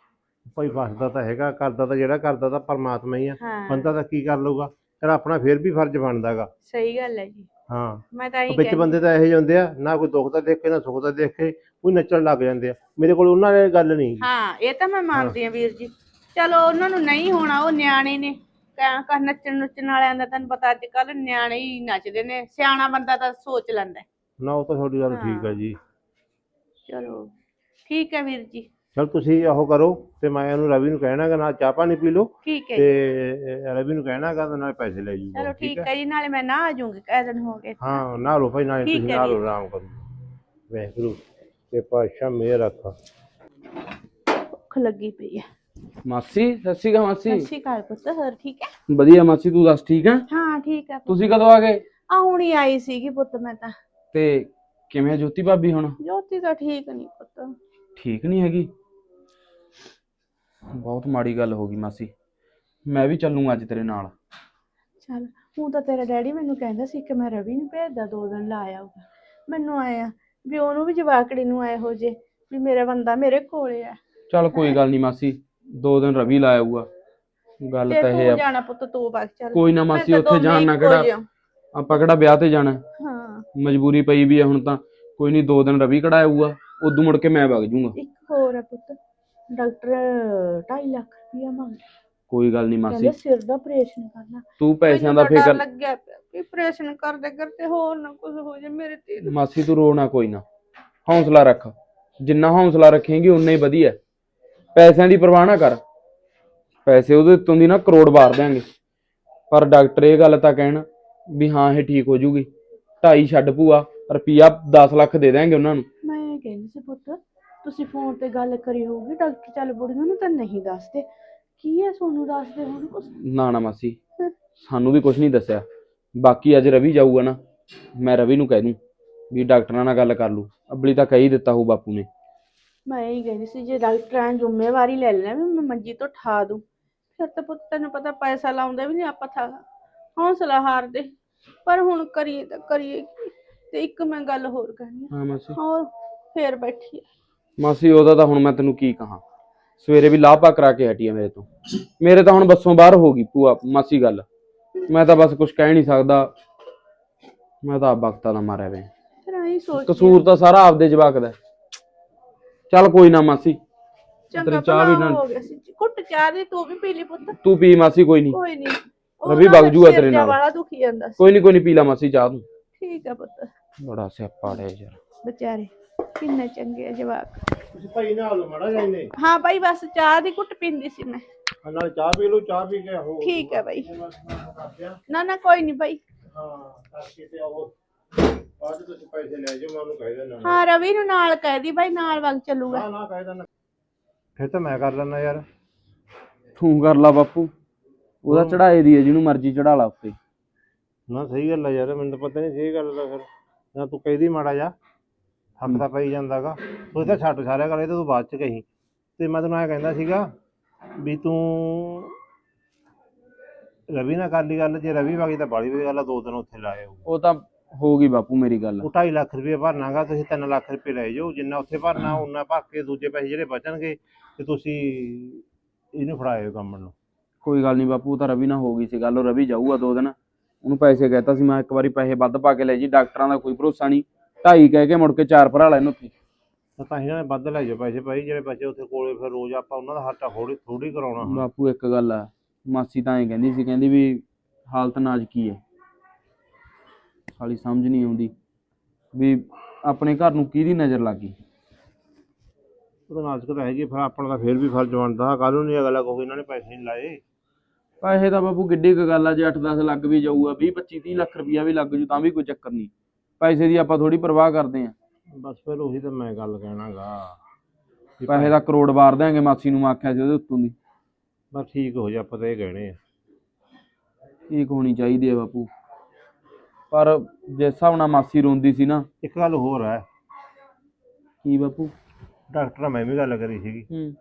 ਭਾਈ ਵਸਦਾ ਤਾਂ ਹੈਗਾ ਕਰਦਾ ਤਾਂ ਜਿਹੜਾ ਕਰਦਾ ਤਾਂ ਪਰਮਾਤਮਾ ਹੀ ਆ। ਹਾਂ। ਬੰਦਾ ਤਾਂ ਕੀ ਕਰ ਲਊਗਾ ਪਰ ਆਪਣਾ ਫੇਰ ਵੀ ਫਰਜ਼ ਬਣਦਾਗਾ ਸਹੀ ਗੱਲ ਹੈ ਜੀ। ਹਾਂ। ਮੈਂ ਤਾਂ ਇਹੀ ਵਿੱਚ ਕਹਿੰਦੀ ਬੰਦੇ ਤਾਂ ਇਹੋ ਜਿਹੇ ਹੁੰਦੇ ਆ ਨਾ ਕੋਈ ਦੁੱਖ ਦਾ ਦੇਖੇ ਨਾ ਸੁੱਖ ਦਾ ਦੇਖੇ ਕੋਈ ਨੱਚਣ ਲੱਗ ਜਾਂਦੇ ਆ। ਮੇਰੇ ਕੋਲ ਉਹਨਾਂ ਨੇ ਗੱਲ ਨਹੀਂ। ਹਾਂ ਇਹ ਤਾਂ ਮੈਂ ਮੰਨਦੀ ਹਾਂ ਵੀਰ ਜੀ। ਚਲੋ ਉਹਨਾਂ ਨੂੰ ਨਹੀਂ ਹੋਣਾ ਉਹ ਨਿਆਣੇ ਨੇ। ਕਹਿ ਕਰ ਨੱਚਣ ਨੁੱਚਣ ਵਾਲਿਆਂ ਦਾ ਤੈਨੂੰ ਪਤਾ ਅੱਜ ਕੱਲ ਨਿਆਣੇ ਹੀ ਨੱਚਦੇ ਨੇ। ਸਿਆਣਾ ਬੰਦਾ ਤਾਂ ਸੋਚ ਲੈਂਦਾ। ਹੈ। ਨਾ ਉਹ ਤਾਂ ਤੁਹਾਡੀ ਗੱਲ ਠੀਕ। ਆ ਜੀ। ਚਲੋ ਠੀਕ ਹੈ ਵੀਰ ਜੀ। ਚਲ ਤੁਸੀਂ ਉਹ ਕਰੋ ਤੇ ਮੈਂ ਉਹਨੂੰ ਰਵੀ ਨੂੰ ਕਹਿਣਾਗਾ ਨਾਲ ਚਾਹ ਪਾਣੀ ਪੀ ਲਓ ਠੀਕ ਹੈ ਤੇ ਜੀ। ਰਵੀ ਨੂੰ ਕਹਿਣਾਗਾ ਤੇ ਨਾਲ ਪੈਸੇ ਲੈ ਜੂਗਾ ਚਲੋ ਠੀਕ ਹੈ? ਜੀ ਨਾਲੇ ਮੈਂ ਨਾ ਆ ਜਾਊਂਗੀ ਕਈ ਦਿਨ ਹੋ ਗਏ। ਹਾਂ ਨਾ ਲਓ ਭਾਈ ਨਾਲੇ ਠੀਕ ਤੁਸੀਂ ਹੈ ਨਾਲ ਜੀ। ਆਰਾਮ ਕਰੋ। ਵਾਹਿਗੁਰੂ ਤੇ ਪਾਤਸ਼ਾਹ ਮੇਰ ਰੱਖਾ। ਭੁੱਖ ਲੱਗੀ ਪਈ ਹੈ। ਮਾਸੀ ਸਤਿ ਸ਼੍ਰੀ ਅਕਾਲ ਮਾਸੀ। ਸ਼੍ਰੀ ਅਕਾਲ ਪੁੱਤ ਹੋਰ ਠੀਕ ਹੈ? ਵਧੀਆ ਮਾਸੀ ਤੂੰ ਦੱਸ ਠੀਕ ਆ ਹਾਂ ਠੀਕ ਹੈ। ਤੁਸੀਂ ਕਦੋਂ ਆ ਗਏ? ਆ ਹੁਣੀ ਆਈ ਸੀਗੀ ਪੁੱਤ ਮੈਂ ਤਾਂ। ਤੇ ਕਿਵੇਂ ਆ ਜੋਤੀ ਭਾਬੀ ਹੁਣ? ਜੋਤੀ ਤਾਂ ਠੀਕ ਨਹੀਂ ਪੁੱਤ। ਠੀਕ ਨਹੀਂ ਹੈਗੀ? ਬਹੁਤ ਮਾੜੀ ਗੱਲ ਹੋ ਗਈ ਮਾਸੀ। ਮੈਂ ਵੀ ਚੱਲੂਗਾ ਅੱਜ ਤੇਰੇ ਨਾਲ। ਚੱਲ ਹੁਣ ਤਾਂ ਤੇਰਾ ਡੈਡੀ ਮੈਨੂੰ ਕਹਿੰਦਾ ਸੀ ਕਿ ਮੈਂ ਰਵੀ ਨੂੰ ਭੇਜਦਾ ਦੋ ਦਿਨ ਲਾ ਆਊਗਾ। ਮੈਨੂੰ ਆਇਆ ਵੀ ਉਹਨੂੰ ਵੀ ਜਵਾਕੜੀ ਨੂੰ ਆਏ ਹੋ ਜੇ ਵੀ ਮੇਰਾ ਬੰਦਾ ਮੇਰੇ ਕੋਲੇ ਆ। ਚੱਲ ਕੋਈ ਗੱਲ ਨਹੀਂ ਮਾਸੀ ਦੋ ਦਿਨ ਰਵੀ ਲਾਇਆ ਆਊਗਾ। ਗੱਲ ਤੇ ਤਾਂ ਇਹ ਤੂੰ ਆ। ਜਾਣਾ ਪੁੱਤ ਤੂੰ ਬਾਗ ਚੱਲ। ਕੋਈ ਨਾ ਮੈਂ ਮਾਸੀ ਤਾਂ ਉੱਥੇ ਦੋਨੇ ਜਾਣ ਨਾ ਇੱਕੋ ਕਿਹੜਾ ਜਿਹੇ ਆ। ਆਪਾਂ ਕਿਹੜਾ ਵਿਆਹ ਤੇ ਜਾਣਾ ਹੈ? ਹਾਂ। ਮਜਬੂਰੀ ਪਈ ਵੀ ਆ ਹੁਣ ਤਾਂ। ਕੋਈ ਨਹੀਂ ਦੋ ਦਿਨ ਰਵੀ ਕਢਾਇਆ ਆਊਗਾ ਉਦੋਂ ਮੁੜ ਕੇ ਮੈਂ ਵਗ ਜੂਗਾ। ਇੱਕ ਹੋਰ ਹੈ ਪੁੱਤ। ਡਾਕਟਰ 2.5 ਲੱਖ ਰੁਪਇਆ ਮੰਗਦਾ ਕੋਈ ਗੱਲ ਨਹੀਂ ਕਹਿੰਦੇ ਮਾਸੀ ਸਿਰ ਦਾ ਆਪਰੇਸ਼ਨ ਕਰਨਾ। ਤੂੰ ਪੈਸਿਆਂ ਦਾ ਫਿਕਰ ਲੱਗਿਆ ਪਿਆ ਵੀ ਆਪਰੇਸ਼ਨ ਕਰਦੇ ਕਰਦੇ ਹੋਰ ਨਾ ਕੁਝ ਹੋ ਜਾਏ ਮੇਰੇ ਤੇ। ਮਾਸੀ ਤੂੰ ਰੋ ਨਾ ਕੋਈ ਨਾ। ਹੌਸਲਾ ਰੱਖ। ਜਿੰਨਾ ਹੌਸਲਾ ਰੱਖੇਂਗੀ ਉਨਾ ਹੀ ਵਧੀਆ। ਪੈਸਿਆਂ ਦੀ ਪਰਵਾਹ ਨਾ ਕਰ। ਪੈਸੇ ਉਹਦੇ ਉੱਤੋਂ ਦੀ ਨਾ ਕਰੋੜ ਵਾਰ ਦਿਆਂਗੇ। ਪਰ ਡਾਕਟਰ ਇਹ ਗੱਲ ਤਾਂ ਕਹਿਣ ਵੀ ਹਾਂ ਇਹ ਠੀਕ ਹੋ ਜੂਗੀ ਢਾਈ ਛੱਡ ਭੂਆ ਰੁਪਿਆ 10 ਲੱਖ ਦੇ ਦਿਆਂਗੇ ਉਹਨਾਂ ਨੂੰ। ਮੈਂ ਇਹ ਕਹਿੰਦੀ ਸੀ ਪੁੱਤ ਤੁਸੀਂ ਫੋਨ ਤੇ ਗੱਲ ਕਰੀ ਹੋਊਗੀ ਡਾਕਟਰ ਚੱਲ ਬੁੜੀਆਂ ਨੂੰ ਤਾਂ ਨਹੀਂ ਦੱਸਦੇ। ਕੀ ਹੈ ਸੋਨੂੰ ਦੱਸਦੇ ਹੁਣ ਕੁਛ? ਨਾ ਨਾ ਮਾਸੀ ਸਾਨੂੰ ਵੀ ਕੁਝ ਨਹੀਂ ਦੱਸਿਆ। ਬਾਕੀ ਅੱਜ ਰਵੀ ਜਾਊਗਾ ਨਾ ਮੈਂ ਰਵੀ ਨੂੰ ਕਹਿ ਦੂੰ ਵੀ ਡਾਕਟਰਾਂ ਨਾਲ ਗੱਲ ਕਰ ਲੂ ਅਬਲੀ ਤਾਂ ਕਹਿ ਹੀ ਦਿੱਤਾ ਹੋਊ ਬਾਪੂ ਨੇ। ਮੈਂ ਇਹ ਕਹਿੰਦੀ ਸੀ ਜੇ ਡਾਕਟਰਾਂ ਨੇ ਜ਼ਿੰਮੇਵਾਰੀ ਲੈ ਲੈਣਾ ਵੀ ਮੈਂ ਮੰਜੀ ਤੋਂ ਠਾ ਦੂੰ ਫਿਰ ਤਾਂ ਪੁੱਤ ਤੈਨੂੰ ਪਤਾ ਪੈਸਾ ਲਾਉਂਦੇ ਵੀ ਨਹੀਂ ਆਪਾਂ ਥਾ। ਹੌਸਲਾ ਹਾਰਦੇ। ਪਰ ਹੁਣ ਕਰੀਏ ਤਾਂ ਕਰੀਏ ਕੀ? ਤੇ ਇੱਕ ਮੈਂ ਗੱਲ ਹੋਰ ਕਰਨੀ ਆ। ਹਾਂ ਮਾਸੀ। ਹੋਰ ਫੇਰ ਬੈਠੀ ਆ। ਮਾਸੀ ਉਹਦਾ ਤਾਂ ਹੁਣ ਮੈਂ ਤੈਨੂੰ ਕੀ ਕਹਾਂ। ਸਵੇਰੇ ਵੀ ਲਾਪਾ ਕਰਾ ਕੇ ਹਟੀ ਆ ਮੇਰੇ ਤੋਂ। ਮੇਰੇ ਤਾਂ ਹੁਣ ਬੱਸੋਂ ਬਾਹਰ ਹੋ ਗਈ ਭੂਆ ਮਾਸੀ ਗੱਲ। ਮੈਂ ਤਾਂ ਬਸ ਕੁਝ ਕਹਿ ਨਹੀਂ ਸਕਦਾ। ਮੈਂ ਤਾਂ ਵਕਤਾਂ ਦਾ ਮਾਰਿਆ ਵੇ। ਫਿਰ ਆਹੀ ਸੋਚ ਕਸੂਰ ਤਾਂ ਸਾਰਾ ਆਪਦੇ ਜਵਾਕ ਦਾ। ਹੈ। ਚੱਲ ਕੋਈ ਨਾ ਮਾਸੀ ਚੰਗਾ ਤੇਰੀ ਚਾਹ ਵੀ ਭਲਾ ਨਾ- ਹੋ ਗਿਆ ਸੀ। ਘੁੱਟ ਚਾਹ ਦੀ ਤੂੰ ਵੀ ਪੀ ਲਈ ਪੁੱਤ। ਤੂੰ ਪੀ ਮਾਸੀ ਕੋਈ ਨਹੀਂ ਕੋਈ ਨਹੀਂ ਰਵੀ ਵਗ ਜੂਗਾ ਤੇਰੇ ਨਾਲ। ਵਾਲਾ ਦੁਖੀ ਜਾਂਦਾ ਸੀ। ਕੋਈ ਨਹੀਂ ਕੋਈ ਨਹੀਂ ਪੀ ਲਾ ਮਾਸੀ ਚਾਹ ਤੂੰ। ਠੀਕ ਆ ਪੁੱਤ। ਬੜਾ ਸਿਆਪਾ ੜਿਆ ਯਾਰ। ਵਿਚਾਰੇ। ਕਿੰਨੇ ਚੰਗੇ ਆ ਜਵਾਕ। ਤੁਸੀਂ ਭਾਈ ਨਾਲ ਮੜਾ ਜਾਂਦੇ ਹਾਂ ਬਾਈ ਬਸ ਚਾਹ ਦੀ ਘੁੱਟ ਪੀਂਦੀ ਸੀ ਮੈਂ। ਨਾਲ ਚਾਹ ਪੀ ਲਓ ਚਾਹ ਪੀ ਕੇ ਹੋ ਠੀਕ ਹੈ ਬਾਈ ਨਾ ਨਾ ਕੋਈ ਨਹੀਂ ਬਾਈ ਹਾਂ ਕਰਕੇ ਤੇ ਉਹ ਬਾਅਦ ਤੁਸੀਂ ਪੈਸੇ ਲੈ ਜਾਓ ਮੈਂ ਉਹਨੂੰ ਕਹਿ ਦੇਣਾ ਹਾਂ ਰਵੀ ਨੂੰ ਨਾਲ ਕਹਿ ਦੀ ਬਾਈ ਨਾਲ ਵਗ ਚੱਲੂਗਾ। ਨਾ ਨਾ ਕਹਿ ਦੇਣਾ ਫਿਰ ਤਾਂ ਮੈਂ ਕਰ ਲੈਣਾ ਯਾਰ। ਤੂੰ ਕਰ ਲਾ ਬਾਪੂ। ਉਹਦਾ ਚੜਾਏ ਦੀ ਹੈ ਜਿਹਨੂੰ ਮਰਜ਼ੀ ਚੜਾ ਲਾ ਉੱਤੇ। ਨਾ ਸਹੀ ਗੱਲ ਆ ਯਾਰ ਮੈਨੂੰ ਤਾਂ ਪਤਾ ਨਹੀਂ ਸਹੀ ਗੱਲ ਦਾ ਫਿਰ। ਨਾ ਤੂੰ ਕਹਿਦੀ ਮਾੜਾ ਜਾ ਹੱਕ ਤਾਂ ਪਈ ਜਾਂਦਾਗਾ। ਤੂੰ ਤਾਂ ਛੱਡ ਸਾਰਿਆ ਇਹ ਤਾਂ ਤੂੰ ਬਾਅਦ ਚ ਕਹੀ। ਤੇ ਮੈਂ ਤੈਨੂੰ ਐ ਕਹਿੰਦਾ ਸੀਗਾ ਵੀ ਤੂੰ ਰਵੀ ਨਾਲ ਕਰ ਲਈ ਗੱਲ ਜੇ ਰਵੀ ਵਾਗੀ ਤਾਂ ਬਾਲੀ ਵੀ ਗੱਲ ਆ ਦੋ ਦਿਨ ਉੱਥੇ ਲਾਏ ਹੋ ਉਹ ਤਾਂ ਹੋ ਗਈ ਬਾਪੂ ਮੇਰੀ ਗੱਲ। ਉਹ 2.5 ਲੱਖ ਰੁਪਏ ਭਰਨਾਗਾ ਤੁਸੀਂ 3 ਲੱਖ ਰੁਪਏ ਲੈ ਜਾਓ ਜਿੰਨਾ ਉੱਥੇ ਭਰਨਾ ਉਹਨਾਂ ਭਰ ਕੇ ਦੂਜੇ ਪੈਸੇ ਜਿਹੜੇ ਬਚਣਗੇ ਤੇ ਤੁਸੀਂ ਇਹਨੂੰ ਫੜਾਇਓ ਕੰਮ ਨੂੰ। ਕੋਈ ਗੱਲ ਨਹੀਂ ਬਾਪੂ ਤਾਂ ਰਵੀ ਨਾਲ ਹੋ ਗਈ ਸੀ ਗੱਲ ਉਹ ਰਵੀ ਜਾਊਗਾ ਦੋ ਦਿਨ। ਉਹਨੂੰ ਪੈਸੇ ਕਹਿਤਾ ਸੀ ਮੈਂ ਇੱਕ ਵਾਰੀ ਪੈਸੇ ਵੱਧ ਪਾ ਕੇ ਲੈ ਜੀ ਡਾਕਟਰਾਂ ਦਾ ਕੋਈ ਭਰੋਸਾ ਨਹੀਂ ਢਾਈ ਕਹਿ ਕੇ ਮੁੜ ਕੇ ਚਾਰ ਭਰਾ ਲੈਣ ਉੱਥੇ। ਤਾਂ ਇਹਨਾਂ ਨੇ ਵੱਧ ਲੈ ਜਾਓ ਪੈਸੇ ਭਾਈ ਜਿਹੜੇ ਬੱਚੇ ਉੱਥੇ ਕੋਲੇ ਫਿਰ ਰੋਜ਼ ਆਪਾਂ ਉਹਨਾਂ ਦਾ ਹੱਟਾ ਥੋੜੀ ਥੋੜੀ ਕਰਾਉਣਾ ਹੁਣ। ਬਾਪੂ ਇੱਕ ਗੱਲ ਆ ਮਾਸੀ ਤਾਂ ਐਂ ਕਹਿੰਦੀ ਸੀ ਕਹਿੰਦੀ ਵੀ ਹਾਲਤ ਨਾਜ਼ੁਕੀ ਹੈ ਸਾਲੀ ਸਮਝ ਨਹੀਂ ਆਉਂਦੀ ਵੀ ਆਪਣੇ ਘਰ ਨੂੰ ਕਿਹਦੀ ਨਜ਼ਰ ਲੱਗ। ਗਈ ਉਹ ਤਾਂ ਹੈਗੀ ਫਿਰ ਆਪਣਾ ਤਾਂ ਫਿਰ ਵੀ ਫਰਜ਼ ਬਣਦਾ ਕੱਲ ਨੂੰ ਨਹੀਂ ਅਗਲਾ ਕੋਈ ਇਹਨਾਂ ਨੇ ਪੈਸੇ ਨਹੀਂ ਲਾਏ। ਪੈਸੇ ਤਾਂ ਬਾਪੂ ਕਿੱਡੀ ਕੁ ਗੱਲ ਆ ਜੇ 8-10 ਲੱਗ ਵੀ ਜਾਊਗਾ 20 25 30 ਲੱਖ ਰੁਪਈਆ ਵੀ ਲੱਗ ਜੂ ਤਾਂ ਵੀ ਕੋਈ ਚੱਕਰ ਨਹੀਂ ਪੈਸੇ ਦੀ ਆਪਾਂ ਥੋੜੀ ਪਰਵਾਹ ਕਰਦੇ ਆ ਬਸ ਫਿਰ ਉਹੀ ਤਾਂ ਮੈਂ ਗੱਲ ਕਹਿਣਾਗਾ ਪੈਸੇ ਦਾ ਕਰੋੜ ਵਾਰ ਦਿਆਂਗੇ ਮਾਸੀ ਨੂੰ ਮੈਂ ਆਖਿਆ ਸੀ ਉਹਦੇ ਉੱਤੋਂ ਦੀ। ਬਸ ਠੀਕ ਹੋ ਜਾ ਆਪਾਂ ਤਾਂ ਇਹ ਕਹਿਣੇ ਆ। ਠੀਕ ਹੋਣੀ ਚਾਹੀਦੀ ਹੈ ਬਾਪੂ। ਪਰ ਜਿਸ ਹਿਸਾਬ ਨਾਲ ਮਾਸੀ ਰੋਂਦੀ ਸੀ ਨਾ ਇੱਕ ਗੱਲ ਹੋਰ ਹੈ। ਕੀ ਬਾਪੂ? ਡਾਕਟਰ ਨਾਲ ਮੈਂ ਵੀ ਗੱਲ ਕਰੀ ਸੀਗੀ। ਹੂੰ।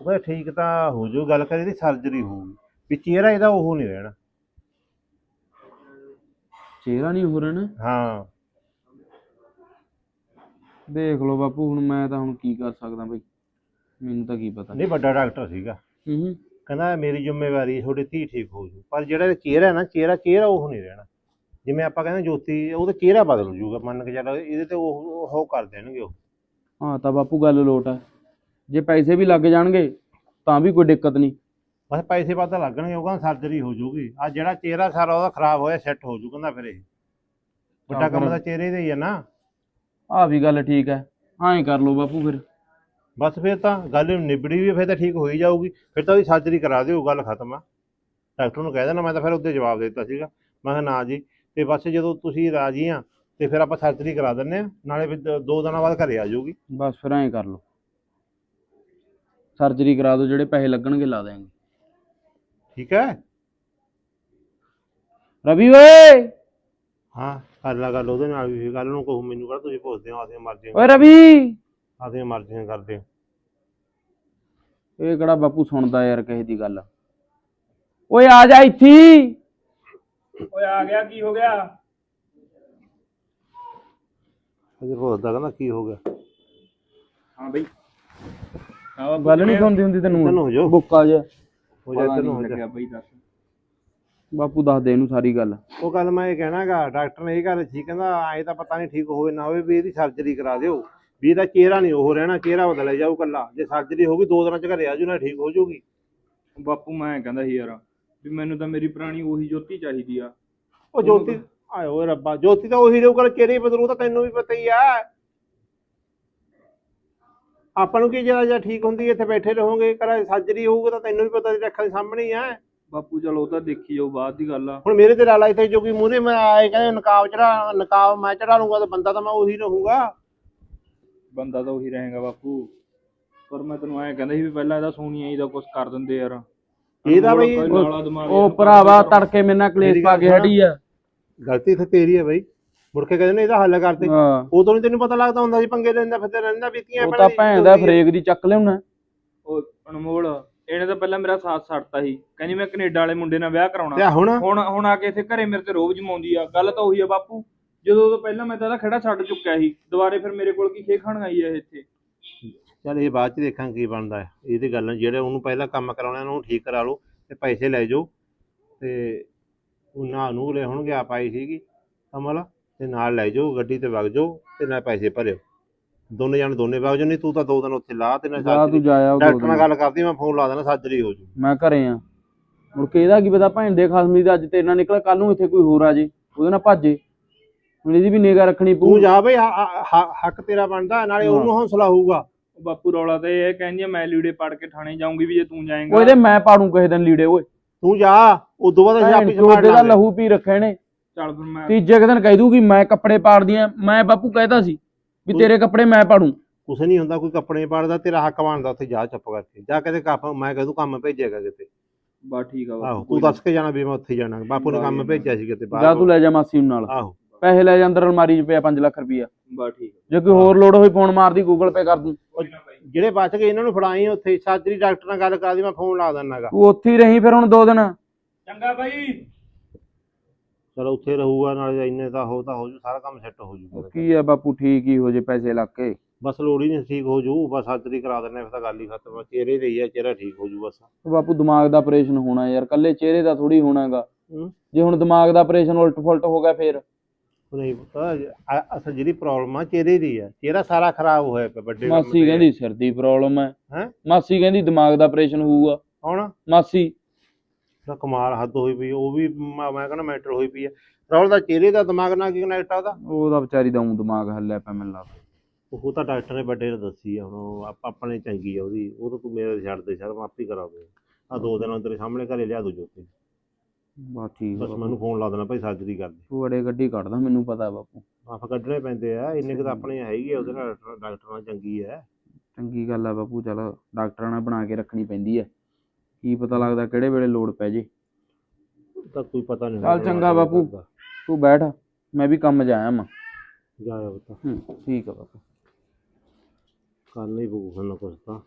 ਉਹ ਕਹਿੰਦਾ ਠੀਕ ਤਾਂ ਹੋ ਜਾਊ ਗੱਲ ਕਰੀ ਦੀ ਸਰਜਰੀ ਹੋਊਗੀ। ਵੀ ਚਿਹਰਾ ਇਹਦਾ ਉਹ ਨਹੀਂ ਰਹਿਣਾ। ਚਿਹਰਾ ਨਹੀਂ ਹੋ ਰਿਹਾ ਨਾ ਹਾਂ। ਦੇਖ ਲਓ ਬਾਪੂ ਹੁਣ ਮੈਂ ਤਾਂ ਹੁਣ ਕੀ ਕਰ ਸਕਦਾ ਬਈ? ਮੈਨੂੰ ਤਾਂ ਕੀ ਪਤਾ। ਨਹੀਂ ਵੱਡਾ ਡਾਕਟਰ ਸੀਗਾ। ਹੂੰ ਹੂੰ। ਕਹਿੰਦਾ ਮੇਰੀ ਜ਼ਿੰਮੇਵਾਰੀ ਹੈ, ਤੁਹਾਡੀ ਧੀ ਠੀਕ ਹੋ ਜੂ। ਪਰ ਜਿਹੜਾ ਚਿਹਰਾ ਹੈ ਨਾ ਚਿਹਰਾ ਚਿਹਰਾ ਉਹ ਨਹੀਂ ਰਹਿਣਾ। ਜਿਵੇਂ ਆਪਾਂ ਕਹਿੰਦੇ ਜੋਤੀ ਉਹਦਾ ਚਿਹਰਾ ਬਦਲ ਜੂਗਾ। ਮੰਨ ਕੇ ਚੱਲ ਇਹਦੇ ਤੇ ਉਹ ਉਹ ਕਰ ਦੇਣਗੇ ਉਹ। ਹਾਂ ਤਾਂ ਬਾਪੂ ਗੱਲ ਲੋਟ ਹੈ। ਜੇ ਪੈਸੇ ਵੀ ਲੱਗ ਜਾਣਗੇ ਤਾਂ ਵੀ ਕੋਈ ਦਿੱਕਤ ਨਹੀਂ। ਬਸ ਪੈਸੇ ਵੱਧ ਲੱਗਣਗੇ ਉਹ ਕਹਿੰਦਾ ਸਰਜਰੀ ਹੋ ਜੂਗੀ। ਆ ਜਿਹੜਾ ਚਿਹਰਾ ਸਾਰਾ ਉਹਦਾ ਖਰਾਬ ਹੋਇਆ ਸੈੱਟ ਹੋ ਜੂ ਕਹਿੰਦਾ ਫਿਰ ਇਹ। ਵੱਡਾ ਕੰਮ। ਤਾਂ ਚਿਹਰੇ ਦਾ ਹੀ ਹੈ ਨਾ। ਆਹ ਵੀ ਗੱਲ ਠੀਕ ਹੈ ਐਂ ਕਰ ਲਓ ਬਾਪੂ ਫਿਰ। ਬਸ ਫਿਰ ਤਾਂ ਗੱਲ ਨਿਬੜੀ ਵੀ ਫਿਰ ਤਾਂ ਠੀਕ ਹੋ ਹੀ ਜਾਊਗੀ। ਫਿਰ ਤਾਂ ਉਹਦੀ ਸਰਜਰੀ ਕਰਾ ਦਿਓ ਗੱਲ ਖਤਮ ਆ। ਡਾਕਟਰ ਨੂੰ ਕਹਿ ਦੇਣਾ ਮੈਂ ਤਾਂ ਫਿਰ ਉਹਦੇ ਜਵਾਬ ਦੇ ਦਿੱਤਾ ਸੀਗਾ। ਮੈਂ ਕਿਹਾ ਨਾ ਜੀ ਤੇ ਬਸ ਜਦੋਂ ਤੁਸੀਂ ਰਾਜੀ ਆ ਤੇ ਫਿਰ ਆਪਾਂ ਸਰਜਰੀ ਕਰਾ ਦਿੰਨੇ ਆ ਨਾਲੇ ਫਿਰ ਦ- ਦੋ ਦਿਨਾਂ ਬਾਅਦ ਘਰੇ ਆ ਜਾਊਗੀ। ਬਸ ਫਿਰ ਐਂ ਕਰ ਲਓ। ਸਰਜਰੀ ਕਰਾ ਦਿਓ ਜਿਹੜੇ ਪੈਸੇ ਲੱਗਣਗੇ ਲਾ ਦੇਾਂਗੇ ਠੀਕ ਹੈ ਰਵੀ ਓਏ! ਹਾਂ ਕਰ ਲਾ ਗੱਲ ਉਹਦੇ ਨਾਲ ਵੀ ਗੱਲ ਨੂੰ ਕਹੂ ਮੈਨੂੰ ਕਿਹੜਾ ਤੁਸੀਂ ਪੁੱਛਦੇ ਹੋ ਆਦੀਆਂ ਮਰਜ਼ੀਆਂ ਓਏ ਰਵੀ! ਆਦੀਆਂ ਮਰਜ਼ੀਆਂ ਕਰਦੇ ਹੋ। ਇਹ ਕਿਹੜਾ ਬਾਪੂ ਸੁਣਦਾ ਯਾਰ ਕਿਸੇ ਦੀ ਗੱਲ? ਓਏ ਆ ਜਾ ਇੱਥੇ ਹੀ। ਓਏ ਆ ਗਿਆ ਕੀ ਹੋ ਗਿਆ? ਅਜੇ ਪੁੱਛਦਾ ਕਹਿੰਦਾ ਕੀ ਹੋ ਗਿਆ। ਹਾਂ ਬਈ। ਗੱਲ ਨਹੀਂ ਸੁਣਦੀ ਹੁੰਦੀ ਤੈਨੂੰ। ਤੈਨੂੰ ਹੋ ਜਾਓ ਬੁੱਕਾ ਜਿਹਾ ਹੋ ਜਾ ਤੈਨੂੰ ਹੋ ਜਾ ਬਈ ਦੱਸ। ਬਾਪੂ ਦੱਸ ਦੇ ਇਹਨੂੰ ਸਾਰੀ ਗੱਲ। ਉਹ ਗੱਲ ਮੈਂ ਇਹ ਕਹਿਣਾਗਾ ਡਾਕਟਰ ਨੇ ਇਹ ਗੱਲ ਠੀਕ ਕਹਿੰਦਾ ਐ ਤਾਂ ਪਤਾ ਨਹੀਂ ਠੀਕ ਹੋਵੇ ਨਾ ਹੋਵੇ ਵੀ ਇਹਦੀ ਸਰਜਰੀ ਕਰਾ ਦਿਓ। ਵੀ ਇਹਦਾ ਚਿਹਰਾ ਨਹੀਂ ਉਹ ਰਹਿਣਾ ਚਿਹਰਾ ਬਦਲਿਆ ਜਾਊ ਕੱਲਾ ਜੇ ਸਰਜਰੀ ਹੋਊਗੀ ਦੋ ਦਿਨਾਂ ਚ ਘਰੇ ਆ ਜੂ ਨਾ ਠੀਕ ਹੋ ਜਾਊਗੀ ਬਾਪੂ ਮੈਂ ਕਹਿੰਦਾ ਸੀ ਯਾਰ ਵੀ ਮੈਨੂੰ ਤਾਂ ਮੇਰੀ ਪੁਰਾਣੀ ਉਹੀ ਜੋਤੀ ਚਾਹੀਦੀ ਆ। ਉਹ ਜੋਤੀ ਆਏ ਓਏ ਰੱਬਾ ਜੋਤੀ ਤਾਂ ਉਹੀ ਰਹੂ ਕੱਲ ਚਿਹਰੇ ਹੀ ਬਦਲੂ ਤਾਂ ਤੈਨੂੰ ਵੀ ਪਤਾ ਹੀ ਆ। ਆਪਾਂ ਨੂੰ ਕੀ ਜਿਹੜਾ ਜਾਂ ਠੀਕ ਹੁੰਦੀ ਇੱਥੇ ਬੈਠੇ ਰਹੋਗੇ ਕਰਾ ਸਰਜਰੀ ਹੋਊਗਾ ਤਾਂ ਤੈਨੂੰ ਵੀ ਪਤਾ ਤੇਰੇ ਅੱਖਾਂ ਦੇ ਸਾਹਮਣੇ ਹੀ ਆ। ਬਾਪੂ ਚਲ ਉਹ ਤਾਂ ਦੇਖੀ ਜਾਓ ਬਾਅਦ ਦੀ ਗੱਲ ਆ। ਹੁਣ ਮੇਰੇ ਤੇ ਲਾਲਾ ਇੱਥੇ ਜੋ ਕਿ ਮੂਹਰੇ ਮੈਂ ਆਏ ਕਹਿੰਦੇ ਨਕਾਬ ਚੜਾ ਨਕਾਬ ਮੈਂ ਚੜਾ ਲੂੰਗਾ ਤਾਂ ਬੰਦਾ ਤਾਂ ਮੈਂ ਉਹੀ ਰਹੂੰਗਾ। ਬੰਦਾ ਤਾਂ ਉਹੀ ਰਹੇਗਾ ਬਾਪੂ। ਪਰ ਮੈਂ ਤੈਨੂੰ ਐਂ ਕਹਿੰਦਾ ਸੀ ਵੀ ਪਹਿਲਾਂ ਇਹਦਾ ਸੋਨੀਆ ਜੀ ਦਾ ਕੁਝ ਕਰ ਦਿੰਦੇ ਯਾਰ। ਇਹਦਾ ਬਈ ਕੋਈ ਨਾਲਾ ਦਿਮਾਗ ਉਹ ਭਰਾਵਾ ਤੜਕੇ ਮੇਰੇ ਨਾਲ ਕਲੇਸ਼ ਮੇਰੀ ਪਾ ਕੇ। ਹਟੀ ਆ। ਗਲਤੀ ਇੱਥੇ ਤੇਰੀ ਹੈ ਬਈ। ਮੁੜ ਕੇ ਕਹਿੰਦੇ ਨੇ ਇਹਦਾ ਹੱਲ ਕਰਦੇ ਉਦੋਂ ਨਹੀਂ ਤੈਨੂੰ ਪਤਾ ਲੱਗਦਾ ਹੁੰਦਾ ਸੀ ਪੰਗੇ ਲੈਂਦਾ ਫਿਰਦਾ ਰਹਿੰਦਾ ਧੀਆਂ ਉਹ ਤਾਂ ਭੈਣ ਦਾ ਫਰੇਕ ਦੀ ਚੱਕ ਲਿਆਉਣਾ। ਉਹ ਅਨਮੋਲ ਇਹਨੇ ਤਾਂ ਪਹਿਲਾਂ ਮੇਰਾ ਸਾਥ ਛੱਡਤਾ ਸੀ। ਕਹਿੰਦੀ ਮੈਂ ਕੈਨੇਡਾ ਵਾਲੇ ਮੁੰਡੇ ਨਾਲ ਵਿਆਹ ਕਰਾਉਣਾ। ਤੇ ਹੁਣ? ਹੁਣ ਹੁਣ ਆ ਕੇ ਇੱਥੇ ਘਰੇ ਮੇਰੇ ਤੇ ਰੋਬ ਜਮਾਉਂਦੀ ਆ। ਗੱਲ ਤਾਂ ਉਹੀ ਆ ਬਾਪੂ। ਜਦੋਂ ਤੋਂ ਪਹਿਲਾਂ ਮੈਂ ਤਾਂ ਇਹਦਾ ਖੜਾ ਛੱਡ ਚੁੱਕਿਆ ਸੀ। ਦੁਬਾਰੇ ਫਿਰ ਮੇਰੇ ਕੋਲ ਕੀ ਖੇ ਖਾਣ ਆਈ ਆ ਇੱਥੇ? ਚੱਲ ਇਹ ਬਾਅਦ ਚ ਦੇਖਾਂ ਕੀ ਬਣਦਾ ਹੈ। ਇਹ ਤੇ ਗੱਲ ਜਿਹੜੇ ਉਹਨੂੰ ਪਹਿਲਾਂ ਕੰਮ ਕਰਾਉਣਾ ਉਹਨੂੰ ਠੀਕ ਕਰਾ ਲਓ ਤੇ ਪੈਸੇ ਲੈ ਜਾਓ। ਤੇ ਉਹਨਾਂ ਨੂੰ ਲੈ ਹੋਣਗੇ ਆਪ ਆਈ ਸੀਗੀ। ਕਮਲ ਤੇ ਨਾਲ ਲੈ ਜਾਓ ਗੱਡੀ ਤੇ ਵਗ ਜਾਓ ਤੇ ਨਾਲ ਪੈਸੇ ਭਰਿਓ। ਦੋਨੇ ਜਾਣੇ ਦੋਨੇ ਵਗ ਜਾਓ ਨਹੀਂ ਤੂੰ ਤਾਂ ਦੋ ਦਿਨ ਉੱਥੇ ਲਾ ਤੇ ਨਾਲ ਜਾ ਤੂੰ ਜਾਇਆ ਡਾਕਟਰ ਨਾਲ। ਗੱਲ ਕਰਦੀ ਮੈਂ ਫੋਨ ਲਾ ਦੇਣਾ ਸਰਜਰੀ ਹੋ ਜੂ। ਮੈਂ ਘਰੇ ਆ। ਮੁੜ ਕੇ ਇਹਦਾ ਕੀ ਪਤਾ ਭੈਣ ਦੇ ਖਸਮੀ ਦਾ ਅੱਜ ਤੇਰੇ ਨਾਲ ਨਿਕਲ ਕੱਲ ਨੂੰ ਇੱਥੇ ਕੋਈ ਹੋਰ ਆ ਜੇ ਉਹਦੇ ਨਾਲ ਭਾਜੇ। ਹੁਣ ਇਹਦੀ ਵੀ ਨਿਗਾ ਰੱਖਣੀ ਪਊ। ਤੂੰ ਜਾ ਬਈ ਹੱਕ ਤੇਰਾ ਬਣਦਾ ਨਾਲੇ। ਉਹਨੂੰ ਹੌਸਲਾ ਹੋਊਗਾ। ਬਾਪੂ ਰੌਲਾ ਤੇ ਇਹ ਕਹਿੰਦੀ ਆ ਮੈਂ ਲੀੜੇ ਪੜ ਕੇ ਥਾਣੇ ਜਾਊਂਗੀ ਵੀ ਜੇ ਤੂੰ ਜਾਏਂਗਾ। ਇਹਦੇ ਮੈਂ ਪਾੜੂ ਕਿਸੇ ਦਿਨ ਲੀੜੇ ਓਏ। ਤੂੰ ਜਾ ਉਦੋਂ ਬਾਅਦ ਅਸੀਂ ਆਪੀ ਚੋਦ ਸੰਭਾਲ ਦਾ ਲਾਂਗੇ ਲਹੂ ਪੀ ਰੱਖੇ ਨੇ। ਚੱਲ ਫਿਰ ਮੈਂ ਤੀਜੇ ਕੁ ਦਿਨ ਕਹਿ ਦੂਗੀ ਮੈਂ ਕੱਪੜੇ ਪਾੜਦੀਆਂ ਮੈਂ ਬਾਪੂ ਕਹਿਦਾ ਸੀ ਵੀ ਤੇਰੇ ਕੱਪੜੇ ਮੈਂ ਪਾੜੂ। ਕੁਛ ਨਹੀਂ ਹੁੰਦਾ ਕੋਈ ਕੱਪੜੇ ਪਾੜਦਾ ਤੇਰਾ ਹੱਕ ਬਣਦਾ ਉੱਥੇ ਜਾ ਚੁੱਪ ਕਰਕੇ। ਜਾ ਕਿਤੇ ਕੰਮ ਮੈਂ ਕਹਿ ਦੂੰ ਕੰਮ ਭੇਜੇਗਾ ਕਿਤੇ। ਬਾ ਠੀਕ ਆ ਆਹੋ ਬਾਪੂ ਤੂੰ ਦੱਸ ਕੇ ਜਾਣਾ ਵੀ ਮੈਂ ਉੱਥੇ ਜਾਣਾ। ਬਾਪੂ ਨੇ ਕੰਮ ਭੇਜਿਆ ਸੀ ਕਿਤੇ ਜਾ ਬਾਹਰ ਤੂੰ ਲੈ ਜਾ ਮਾਸੀ ਨੂੰ ਨਾਲ। ਆਹੋ। ਪੈਸੇ ਲੈ ਜਾ ਅੰਦਰ ਅਲਮਾਰੀ 'ਚ ਪਿਆ 5 ਲੱਖ ਰੁਪਈਆ ਬਾ ਠੀਕ। ਜੇ ਕੋਈ ਹੋਰ ਲੋੜ ਹੋਈ ਫੋਨ ਮਾਰਦੀ ਗੂਗਲ ਪੇ ਕਰ ਦੂੰ। ਜਿਹੜੇ ਬਚ ਗਏ ਇਹਨਾਂ ਨੂੰ ਫੜਾਈ ਉੱਥੇ। ਸਰਜਰੀ ਡਾਕਟਰ ਨਾਲ ਗੱਲ ਕਰਾ ਦੀ ਮੈਂ ਫੋਨ ਲਾ ਦਿੰਨਾਗਾ ਤੂੰ ਉੱਥੇ ਹੀ ਰਹੀ ਫਿਰ ਹੁਣ ਦੋ ਦਿਨ। ਚੰਗਾ ਬਾਈ। ਚਲੋ ਉੱਥੇ ਰਹੂਗਾ ਨਾਲੇ ਇੰਨੇ ਤਾਂ ਹੋ ਤਾਂ ਹੋ ਜੂ ਸਾਰਾ ਕੰਮ ਸੈੱਟ ਹੋ ਜੂਗਾ ਕੀ ਆ ਬਾਪੂ ਠੀਕ ਹੀ ਹੋ ਜੇ ਪੈਸੇ ਲੱਗ ਕੇ? ਬਸ ਲੋੜ ਹੀ ਨਹੀਂ ਠੀਕ ਹੋ ਜੂ ਬਸ ਸਰਜਰੀ ਕਰਾ ਦਿੰਦੇ ਫਿਰ ਤਾਂ ਗੱਲ ਹੀ ਖਤਮ ਆ। ਚਿਹਰੇ ਦੇ ਹੀ ਆ ਚਿਹਰਾ ਠੀਕ ਹੋ ਜੂ ਬਸ ਬਾਪੂ ਦਿਮਾਗ ਦਾ ਆਪਰੇਸ਼ਨ ਹੋਣਾ ਯਾਰ ਕੱਲੇ ਚਿਹਰੇ ਦਾ ਥੋੜੀ ਹੋਣਾਗਾ। ਜੇ ਹੁਣ ਦਿਮਾਗ ਦਾ ਆਪਰੇਸ਼ਨ ਉਲਟ ਫੁਲਟ ਹੋ ਗਿਆ ਫੇਰ? ਨਹੀਂ ਪਤਾ ਅਸਲ ਜਿਹੜੀ ਪ੍ਰੋਬਲਮ ਆ ਚਿਹਰੇ ਦੀ ਆ। ਚਿਹਰਾ ਸਾਰਾ ਖਰਾਬ ਹੋਇਆ ਪਿਆ ਵੱਡੇ ਮਾਸੀ ਤੇ। ਕਹਿੰਦੀ ਸਿਰ ਦੀ ਪ੍ਰੋਬਲਮ ਹੈ ਹੈਂ? ਮਾਸੀ ਕਹਿੰਦੀ ਦਿਮਾਗ ਦਾ ਆਪਰੇਸ਼ਨ ਹੋਊਗਾ। ਕੌਣ? ਮਾਸੀ। ਤਾਂ ਕਮਾਲ ਹੱਦ ਹੋਈ ਪਈ ਆ, ਉਹ ਵੀ ਮੈਂ ਮੈਂ ਕਹਿੰਦਾ ਮੈਟਰ ਹੋਈ ਪਈ ਆ। ਰਾਹੁਲ ਦਾ ਚਿਹਰੇ ਦਾ ਦਿਮਾਗ ਨਾਲ ਕੀ ਕਨੈਕਟ ਆ ਉਹਦਾ? ਉਹਦਾ ਵਿਚਾਰੀ ਦਾ ਊਂ ਦਿਮਾਗ ਹੱਲਿਆ ਪਿਆ ਮੈਨੂੰ ਲੱਗਦਾ। ਉਹ ਤਾਂ ਡਾਕਟਰ ਨੇ ਵੱਡੇ ਨੇ ਦੱਸੀ ਆ ਹੁਣ ਉਹ ਆਪ- ਆਪਣੇ ਚੰਗੀ ਆ ਉਹਦੀ ਉਹ ਤਾਂ ਤੂੰ ਮੇਰੇ ਛੱਡ ਦੇ ਸ਼ਰਮ ਆਪੀ ਕਰਾਵੇ ਆ ਦੋ। ਦਿਨਾਂ ਤੇਰੇ ਸਾਹਮਣੇ ਘਰੇ ਲਿਆ ਦੋ ਜੋਤੀ। ਬਸ ਠੀਕ ਆ ਬਸ ਬਾਪੂ। ਮੈਨੂੰ ਫੋਨ ਲਾ ਦੇਣਾ ਭਾਈ ਸਰਜਰੀ ਕਰ ਦੇ। ਤੂੰ ਅੜੇ ਗੱਡੀ ਕੱਢਦਾ ਮੈਨੂੰ ਪਤਾ ਬਾਪੂ। ਆਪ ਕੱਢਣੇ ਪੈਂਦੇ ਆ ਇੰਨੇ ਕੁ ਤਾਂ ਆਪਣੇ ਹੈਗੇ ਆ ਉਹਦੇ ਨਾਲ ਡਾਕਟਰ ਨਾਲ ਚੰਗੀ ਹੈ ਚੰਗੀ ਗੱਲ ਆ ਬਾਪੂ ਚਲ ਡਾਕਟਰਾਂ ਨਾਲ ਬਣਾ ਕੇ ਰੱਖਣੀ ਪੈਂਦੀ ਹੈ ਕੀ ਪਤਾ ਲੱਗਦਾ ਕਿਹੜੇ ਵੇਲੇ ਲੋੜ ਪੈ ਜੇ। ਤਾਂ ਕੋਈ ਪਤਾ ਨਹੀਂ ਚੱਲ ਚੰਗਾ ਬਾਪੂ। ਤੂੰ ਬੈਠ ਮੈਂ ਵੀ ਕੰਮ ਜਾਇਆ ਮਾਂ ਜਾਇਆ ਬਤਾ ਹੂੰ ਠੀਕ ਆ ਬਾਪੂ। ਕੱਲ ਨਹੀਂ ਬੂ ਨਾ ਕੁਛ ਤਾਂ।